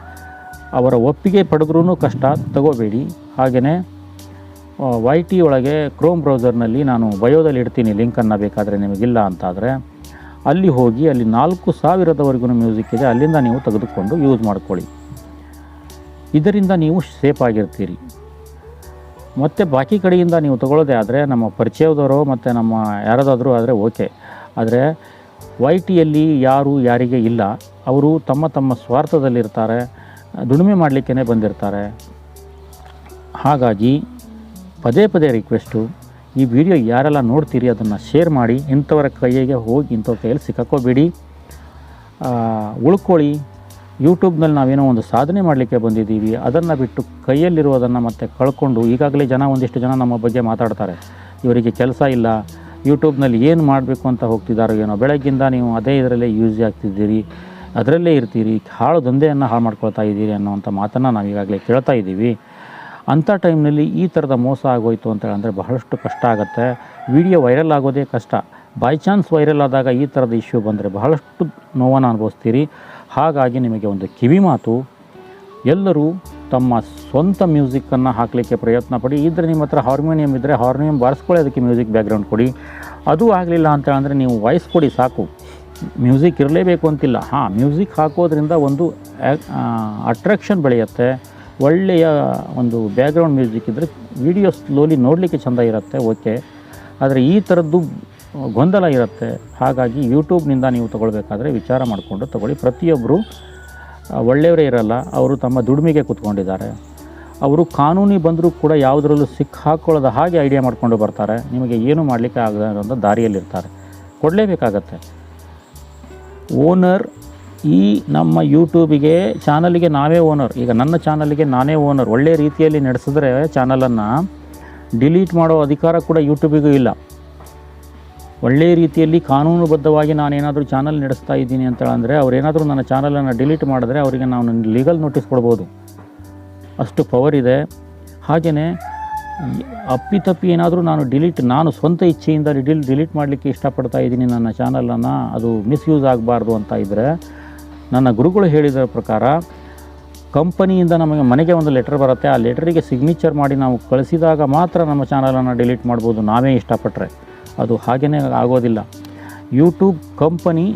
ಅವರ ಒಪ್ಪಿಗೆ ಪಡೆದ್ರೂ ಕಷ್ಟ, ತಗೋಬೇಡಿ. ಹಾಗೆಯೇ ವೈ ಟಿ ಒಳಗೆ ಕ್ರೋಮ್ ಬ್ರೌಸರ್ನಲ್ಲಿ ನಾನು ಬಯೋದಲ್ಲಿ ಇಡ್ತೀನಿ ಲಿಂಕನ್ನು ಬೇಕಾದರೆ ನಿಮಗಿಲ್ಲ ಅಂತಾದರೆ, ಅಲ್ಲಿ ಹೋಗಿ ಅಲ್ಲಿ ನಾಲ್ಕು ಸಾವಿರದವರೆಗೂ ಮ್ಯೂಸಿಕ್ ಇದೆ, ಅಲ್ಲಿಂದ ನೀವು ತೆಗೆದುಕೊಂಡು ಯೂಸ್ ಮಾಡ್ಕೊಳ್ಳಿ. ಇದರಿಂದ ನೀವು ಸೇಫ್ ಆಗಿರ್ತೀರಿ. ಮತ್ತು ಬಾಕಿ ಕಡೆಯಿಂದ ನೀವು ತಗೊಳ್ಳೋದೇ ಆದರೆ ನಮ್ಮ ಪರಿಚಯದವರು ಮತ್ತು ನಮ್ಮ ಯಾರದಾದರೂ ಆದರೆ ಓಕೆ ಆದರೆ ವೈ ಟಿಯಲ್ಲಿ ಯಾರು ಯಾರಿಗೆ ಇಲ್ಲ, ಅವರು ತಮ್ಮ ತಮ್ಮ ಸ್ವಾರ್ಥದಲ್ಲಿರ್ತಾರೆ, ದುಡಿಮೆ ಮಾಡಲಿಕ್ಕೇ ಬಂದಿರ್ತಾರೆ. ಹಾಗಾಗಿ ಪದೇ ಪದೇ ರಿಕ್ವೆಸ್ಟು ಈ ವಿಡಿಯೋ ಯಾರೆಲ್ಲ ನೋಡ್ತೀರಿ ಅದನ್ನು ಶೇರ್ ಮಾಡಿ, ಇಂಥವರ ಕೈಗೆ ಹೋಗಿ ಇಂಥವ್ರ ಕೈಯಲ್ಲಿ ಸಿಕ್ಕಾಕೋಬೇಡಿ. ಉಳ್ಕೊಳ್ಳಿ. ಯೂಟ್ಯೂಬ್ನಲ್ಲಿ ನಾವೇನೋ ಒಂದು ಸಾಧನೆ ಮಾಡಲಿಕ್ಕೆ ಬಂದಿದ್ದೀವಿ. ಅದನ್ನು ಬಿಟ್ಟು ಕೈಯಲ್ಲಿರುವುದನ್ನು ಮತ್ತೆ ಕಳ್ಕೊಂಡು, ಈಗಾಗಲೇ ಜನ ಒಂದಿಷ್ಟು ಜನ ನಮ್ಮ ಬಗ್ಗೆ ಮಾತಾಡ್ತಾರೆ. ಇವರಿಗೆ ಕೆಲಸ ಇಲ್ಲ. ಯೂಟ್ಯೂಬ್ನಲ್ಲಿ ಏನು ಮಾಡಬೇಕು ಅಂತ ಹೋಗ್ತಿದ್ದಾರೋ ಏನೋ. ಬೆಳಗ್ಗಿಂದ ನೀವು ಅದೇ ಇದರಲ್ಲೇ ಯೂಸ್ ಆಗ್ತಿದ್ದೀರಿ. ಅದರಲ್ಲೇ ಇರ್ತೀರಿ. ಹಾಳು ದಂಧೆಯನ್ನು ಹಾಳು ಮಾಡ್ಕೊಳ್ತಾ ಇದ್ದೀರಿ ಅನ್ನೋವಂಥ ಮಾತನ್ನು ನಾವು ಈಗಾಗಲೇ ಕೇಳ್ತಾ ಇದ್ದೀವಿ. ಅಂಥ ಟೈಮ್ನಲ್ಲಿ ಈ ಥರದ ಮೋಸ ಆಗೋಯಿತು ಅಂತ ಅಂದರೆ ಬಹಳಷ್ಟು ಕಷ್ಟ ಆಗುತ್ತೆ. ವಿಡಿಯೋ ವೈರಲ್ ಆಗೋದೇ ಕಷ್ಟ. ಬೈ ಚಾನ್ಸ್ ವೈರಲ್ ಆದಾಗ ಈ ಥರದ ಇಶ್ಯೂ ಬಂದರೆ ಬಹಳಷ್ಟು ನೋವನ್ನು ಅನುಭವಿಸ್ತೀರಿ. ಹಾಗಾಗಿ ನಿಮಗೆ ಒಂದು ಕಿವಿ ಮಾತು. ಎಲ್ಲರೂ ತಮ್ಮ ಸ್ವಂತ ಮ್ಯೂಸಿಕ್ಕನ್ನು ಹಾಕಲಿಕ್ಕೆ ಪ್ರಯತ್ನ ಪಡಿ. ಇದ್ರೆ ನಿಮ್ಮ ಹತ್ರ ಹಾರ್ಮೋನಿಯಂ ಇದ್ದರೆ ಹಾರ್ಮೋನಿಯಂ ಬಾರಿಸ್ಕೊಳ್ಳಿ ಅದಕ್ಕೆ ಮ್ಯೂಸಿಕ್ ಬ್ಯಾಕ್ಗ್ರೌಂಡ್ ಕೊಡಿ. ಅದು ಆಗಲಿಲ್ಲ ಅಂತ ನೀವು ವಾಯ್ಸ್ ಕೊಡಿ ಸಾಕು. ಮ್ಯೂಸಿಕ್ ಇರಲೇಬೇಕು ಅಂತಿಲ್ಲ. ಹಾಂ, ಮ್ಯೂಸಿಕ್ ಹಾಕೋದ್ರಿಂದ ಒಂದು ಅಟ್ರಾಕ್ಷನ್ ಬೆಳೆಯುತ್ತೆ. ಒಳ್ಳೆಯ ಒಂದು ಬ್ಯಾಕ್ಗ್ರೌಂಡ್ ಮ್ಯೂಸಿಕ್ ಇದ್ದರೆ ವಿಡಿಯೋ ಸ್ಲೋಲಿ ನೋಡಲಿಕ್ಕೆ ಚೆಂದ ಇರುತ್ತೆ ಓಕೆ ಆದರೆ ಈ ಥರದ್ದು ಗೊಂದಲ ಇರುತ್ತೆ. ಹಾಗಾಗಿ ಯೂಟ್ಯೂಬ್ನಿಂದ ನೀವು ತಗೊಳ್ಬೇಕಾದ್ರೆ ವಿಚಾರ ಮಾಡಿಕೊಂಡು ತಗೊಳ್ಳಿ. ಪ್ರತಿಯೊಬ್ಬರು ಒಳ್ಳೆಯವರೇ ಇರಲ್ಲ, ಅವರು ತಮ್ಮ ದುಡಿಮೆಗೆ ಕೂತ್ಕೊಂಡಿದ್ದಾರೆ. ಅವರು ಕಾನೂನಿ ಬಂದರೂ ಕೂಡ ಯಾವುದರಲ್ಲೂ ಸಿಕ್ಕ ಹಾಕ್ಕೊಳ್ಳೋದ ಹಾಗೆ ಐಡಿಯಾ ಮಾಡಿಕೊಂಡು ಬರ್ತಾರೆ. ನಿಮಗೆ ಏನು ಮಾಡಲಿಕ್ಕೆ ಆಗದ ದಾರಿಯಲ್ಲಿರ್ತಾರೆ. ಕೊಡಲೇಬೇಕಾಗತ್ತೆ. ಓನರ್ ಈ ನಮ್ಮ ಯೂಟ್ಯೂಬಿಗೆ ಚಾನಲಿಗೆ ನಾವೇ ಓನರ್. ಈಗ ನನ್ನ ಚಾನಲಿಗೆ ನಾನೇ ಓನರ್. ಒಳ್ಳೆ ರೀತಿಯಲ್ಲಿ ನಡೆಸಿದ್ರೆ ಚಾನಲನ್ನು ಡಿಲೀಟ್ ಮಾಡೋ ಅಧಿಕಾರ ಕೂಡ ಯೂಟ್ಯೂಬಿಗೂ ಇಲ್ಲ. ಒಳ್ಳೆಯ ರೀತಿಯಲ್ಲಿ ಕಾನೂನುಬದ್ಧವಾಗಿ ನಾನೇನಾದರೂ ಚಾನಲ್ ನಡೆಸ್ತಾ ಇದ್ದೀನಿ ಅಂತ ಅಂದರೆ ಅವರೇನಾದರೂ ನನ್ನ ಚಾನಲನ್ನು ಡಿಲೀಟ್ ಮಾಡಿದ್ರೆ ಅವರಿಗೆ ನಾನು ಲೀಗಲ್ ನೋಟಿಸ್ ಕೊಡ್ಬೋದು. ಅಷ್ಟು ಪವರ್ ಇದೆ. ಹಾಗೆಯೇ ಅಪ್ಪಿತಪ್ಪಿ ಏನಾದರೂ ನಾನು ಡಿಲೀಟ್, ನಾನು ಸ್ವಂತ ಇಚ್ಛೆಯಿಂದ ಡಿಲ್ ಡಿಲೀಟ್ ಮಾಡಲಿಕ್ಕೆ ಇಷ್ಟಪಡ್ತಾ ಇದ್ದೀನಿ ನನ್ನ ಚಾನಲನ್ನು, ಅದು ಮಿಸ್ಯೂಸ್ ಆಗಬಾರ್ದು ಅಂತ ಇದ್ದರೆ ನನ್ನ ಗುರುಗಳು ಹೇಳಿದ ಪ್ರಕಾರ, ಕಂಪನಿಯಿಂದ ನಮಗೆ ಮನೆಗೆ ಒಂದು ಲೆಟರ್ ಬರುತ್ತೆ. ಆ ಲೆಟರಿಗೆ ಸಿಗ್ನೇಚರ್ ಮಾಡಿ ನಾವು ಕಳಿಸಿದಾಗ ಮಾತ್ರ ನಮ್ಮ ಚಾನಲನ್ನು ಡಿಲೀಟ್ ಮಾಡ್ಬೋದು. ನಾವೇ ಇಷ್ಟಪಟ್ಟರೆ ಅದು ಹಾಗೇ ಆಗೋದಿಲ್ಲ. ಯೂಟ್ಯೂಬ್ ಕಂಪನಿ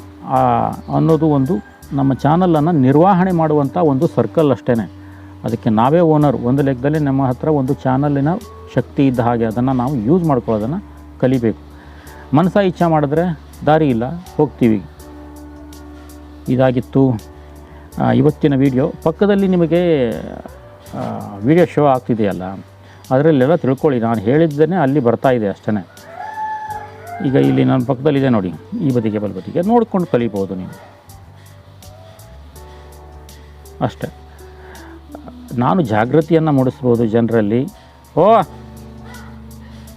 ಅನ್ನೋದು ಒಂದು ನಮ್ಮ ಚಾನಲನ್ನು ನಿರ್ವಹಣೆ ಮಾಡುವಂಥ ಒಂದು ಸರ್ಕಲ್ ಅಷ್ಟೇ ಅದಕ್ಕೆ ನಾವೇ ಓನರ್. ಒಂದು ಲೆಕ್ಕದಲ್ಲಿ ನಮ್ಮ ಹತ್ರ ಒಂದು ಚಾನಲಿನ ಶಕ್ತಿ ಇದ್ದ ಹಾಗೆ ಅದನ್ನು ನಾವು ಯೂಸ್ ಮಾಡ್ಕೊಳ್ಳೋದನ್ನು ಕಲಿಬೇಕು. ಮನಸ್ಸ ಇಚ್ಛೆ ಮಾಡಿದ್ರೆ ದಾರಿ ಇಲ್ಲ. ಹೋಗ್ತೀವಿ. ಇದಾಗಿತ್ತು. ಇವತ್ತಿನ ವಿಡಿಯೋ ಪಕ್ಕದಲ್ಲಿ ನಿಮಗೆ ವಿಡಿಯೋ ಶೋ ಆಗ್ತಿದೆಯಲ್ಲ, ಅದರಲ್ಲೆಲ್ಲ ತಿಳ್ಕೊಳ್ಳಿ. ನಾನು ಹೇಳಿದ್ದೇನೆ ಅಲ್ಲಿ ಬರ್ತಾ ಇದೆ ಅಷ್ಟೇ ಈಗ ಇಲ್ಲಿ ನನ್ನ ಪಕ್ಕದಲ್ಲಿದೆ ನೋಡಿ, ಈ ಬದಿಗೆ ಬಲ್ ಬದಿಗೆ. ನೋಡ್ಕೊಂಡು ಕಲಿಬೋದು ನೀವು. ಅಷ್ಟೇ. ನಾನು ಜಾಗೃತಿಯನ್ನು ಮೂಡಿಸ್ಬೋದು ಜನರಲ್ಲಿ. ಓ!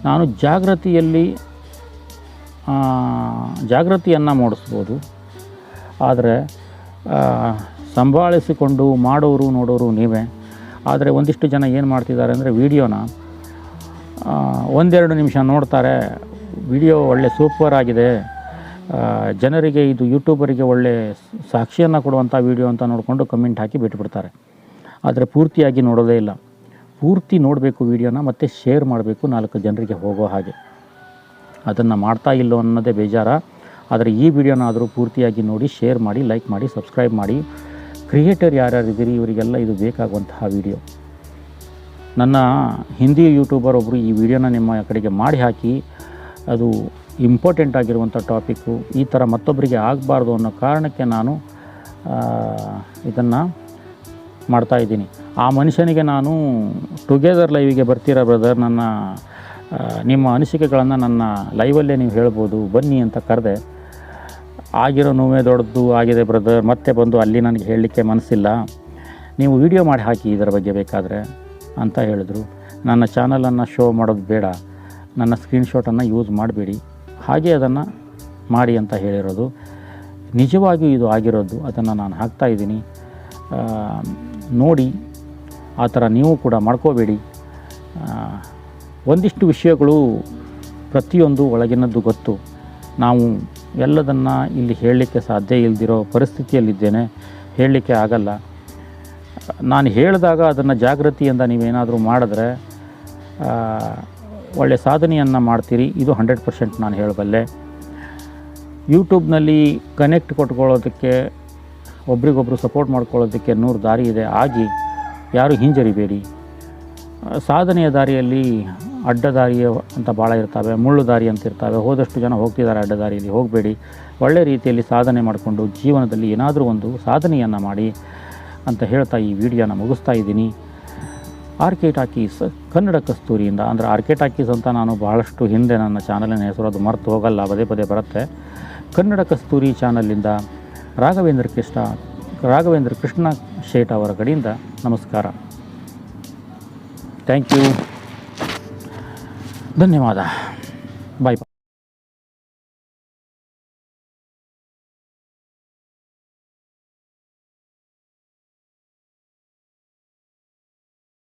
ನಾನು ಜಾಗೃತಿಯಲ್ಲಿ ಜಾಗೃತಿಯನ್ನು ಮೂಡಿಸ್ಬೋದು. ಆದರೆ ಸಂಭಾಳಿಸಿಕೊಂಡು ಮಾಡೋರು, ನೋಡೋರು ನೀವೇ. ಆದರೆ ಒಂದಿಷ್ಟು ಜನ ಏನು ಮಾಡ್ತಿದ್ದಾರೆ ಅಂದರೆ ವೀಡಿಯೋನ ಒಂದೆರಡು ನಿಮಿಷ ನೋಡ್ತಾರೆ, ವಿಡಿಯೋ ಒಳ್ಳೆ ಸೂಪರ್ ಆಗಿದೆ ಜನರಿಗೆ ಇದು ಯೂಟ್ಯೂಬರಿಗೆ ಒಳ್ಳೆ ಸಾಕ್ಷಿಯನ್ನು ಕೊಡುವಂಥ ವಿಡಿಯೋ ಅಂತ ನೋಡಿಕೊಂಡು ಕಮೆಂಟ್ ಹಾಕಿ ಬಿಟ್ಬಿಡ್ತಾರೆ. ಆದರೆ ಪೂರ್ತಿಯಾಗಿ ನೋಡೋದೇ ಇಲ್ಲ. ಪೂರ್ತಿ ನೋಡಬೇಕು ವಿಡಿಯೋನ, ಮತ್ತು ಶೇರ್ ಮಾಡಬೇಕು ನಾಲ್ಕು ಜನರಿಗೆ ಹೋಗೋ ಹಾಗೆ. ಅದನ್ನು ಮಾಡ್ತಾ ಇಲ್ಲೋ ಅನ್ನೋದೇ ಬೇಜಾರ. ಆದರೆ ಈ ವಿಡಿಯೋನಾದರೂ ಪೂರ್ತಿಯಾಗಿ ನೋಡಿ ಶೇರ್ ಮಾಡಿ ಲೈಕ್ ಮಾಡಿ ಸಬ್ಸ್ಕ್ರೈಬ್ ಮಾಡಿ. ಕ್ರಿಯೇಟರ್ ಯಾರ್ಯಾರು ಇದ್ದೀರಿ ಇವರಿಗೆಲ್ಲ ಇದು ಬೇಕಾಗುವಂತಹ ವಿಡಿಯೋ. ನನ್ನ ಹಿಂದಿ ಯೂಟ್ಯೂಬರ್ ಒಬ್ಬರು ಈ ವಿಡಿಯೋನ ನಿಮ್ಮ ಕಡೆಗೆ ಮಾಡಿ ಹಾಕಿ, ಅದು ಇಂಪಾರ್ಟೆಂಟ್ ಆಗಿರುವಂಥ ಟಾಪಿಕ್ಕು ಈ ಥರ ಮತ್ತೊಬ್ಬರಿಗೆ ಆಗಬಾರ್ದು ಅನ್ನೋ ಕಾರಣಕ್ಕೆ ನಾನು ಇದನ್ನು ಮಾಡ್ತಾ ಇದ್ದೀನಿ. ಆ ಮನುಷ್ಯನಿಗೆ ನಾನು ಟುಗೆದರ್ ಲೈವಿಗೆ ಬರ್ತೀರಾ ಬ್ರದರ್ ನನ್ನ ನಿಮ್ಮ ಅನಿಸಿಕೆಗಳನ್ನು ನನ್ನ ಲೈವಲ್ಲೇ ನೀವು ಹೇಳ್ಬೋದು, ಬನ್ನಿ ಅಂತ ಕರೆದೆ. ಆಗಿರೋ ನೋವೇ ದೊಡ್ಡದು ಆಗಿದೆ ಬ್ರದರ್ ಮತ್ತೆ ಬಂದು ಅಲ್ಲಿ ನನಗೆ ಹೇಳಲಿಕ್ಕೆ ಮನಸ್ಸಿಲ್ಲ. ನೀವು ವಿಡಿಯೋ ಮಾಡಿ ಹಾಕಿ ಇದರ ಬಗ್ಗೆ ಬೇಕಾದರೆ ಅಂತ ಹೇಳಿದ್ರು. ನನ್ನ ಚಾನಲನ್ನು ಶೋ ಮಾಡೋದು ಬೇಡ. ನನ್ನ ಸ್ಕ್ರೀನ್ಶಾಟನ್ನು ಯೂಸ್ ಮಾಡಬೇಡಿ. ಹಾಗೆ ಅದನ್ನು ಮಾಡಿ ಅಂತ ಹೇಳಿರೋದು. ನಿಜವಾಗಿಯೂ ಇದು ಆಗಿರೋದು. ಅದನ್ನು ನಾನು ಹಾಕ್ತಾ ಇದ್ದೀನಿ. ನೋಡಿ, ಆ ಥರ ನೀವು ಕೂಡ ಮಾಡ್ಕೋಬೇಡಿ. ಒಂದಿಷ್ಟು ವಿಷಯಗಳು ಪ್ರತಿಯೊಂದು ಒಳಗಿನದ್ದು ಗೊತ್ತು. ನಾವು ಎಲ್ಲದನ್ನು ಇಲ್ಲಿ ಹೇಳಲಿಕ್ಕೆ ಸಾಧ್ಯ ಇಲ್ಲದಿರೋ ಪರಿಸ್ಥಿತಿಯಲ್ಲಿದ್ದೇನೆ. ಹೇಳಲಿಕ್ಕೆ ಆಗಲ್ಲ. ನಾನು ಹೇಳಿದಾಗ ಅದನ್ನು ಜಾಗೃತಿಯಿಂದ ನೀವೇನಾದರೂ ಮಾಡಿದ್ರೆ ಒಳ್ಳೆಯ ಒಳ್ಳೆ ಸಾಧನೆಯನ್ನು ಮಾಡ್ತೀರಿ. ಇದು ಹಂಡ್ರೆಡ್ ಪರ್ಸೆಂಟ್ ನಾನು ಹೇಳಬಲ್ಲೆ. ಯೂಟ್ಯೂಬ್ನಲ್ಲಿ ಕನೆಕ್ಟ್ ಕೊಟ್ಕೊಳ್ಳೋದಕ್ಕೆ ಒಬ್ರಿಗೊಬ್ಬರು ಸಪೋರ್ಟ್ ಮಾಡ್ಕೊಳ್ಳೋದಕ್ಕೆ ನೂರು ದಾರಿ ಇದೆ. ಆಗಿ ಯಾರೂ ಹಿಂಜರಿಬೇಡಿ. ಸಾಧನೆಯ ದಾರಿಯಲ್ಲಿ ಅಡ್ಡ ದಾರಿಯ ಅಂತ ಭಾಳ ಇರ್ತವೆ ಮುಳ್ಳು ದಾರಿ ಅಂತ ಇರ್ತವೆ, ಹೋದಷ್ಟು ಜನ ಹೋಗ್ತಿದ್ದಾರೆ ಅಡ್ಡದಾರಿಯಲ್ಲಿ, ಹೋಗಬೇಡಿ. ಒಳ್ಳೆ ರೀತಿಯಲ್ಲಿ ಸಾಧನೆ ಮಾಡಿಕೊಂಡು ಜೀವನದಲ್ಲಿ ಏನಾದರೂ ಒಂದು ಸಾಧನೆಯನ್ನು ಮಾಡಿ ಅಂತ ಹೇಳ್ತಾ ಈ ವಿಡಿಯೋನ ಮುಗಿಸ್ತಾ ಇದ್ದೀನಿ. ಆರ್ ಕೆ ಟಾಕೀಸ್, ಕನ್ನಡ ಕಸ್ತೂರಿಯಿಂದ, ಅಂದರೆ ಆರ್ ಕೆ ಟಾಕೀಸ್ ಅಂತ ನಾನು ಬಹಳಷ್ಟು ಹಿಂದೆ ನನ್ನ ಚಾನಲಿನ ಹೆಸರು ಅದು ಮರೆತು ಹೋಗಲ್ಲ, ಪದೇ ಪದೇ ಬರುತ್ತೆ. ಕನ್ನಡ ಕಸ್ತೂರಿ ಚಾನಲಿಂದ ರಾಘವೇಂದ್ರ ಕೃಷ್ಣ ರಾಘವೇಂದ್ರ ಕೃಷ್ಣ ಶೇಟ್ ಅವರ ಕಡೆಯಿಂದ ನಮಸ್ಕಾರ. ಥ್ಯಾಂಕ್ ಯು ಧನ್ಯವಾದ. ಬಾಯ್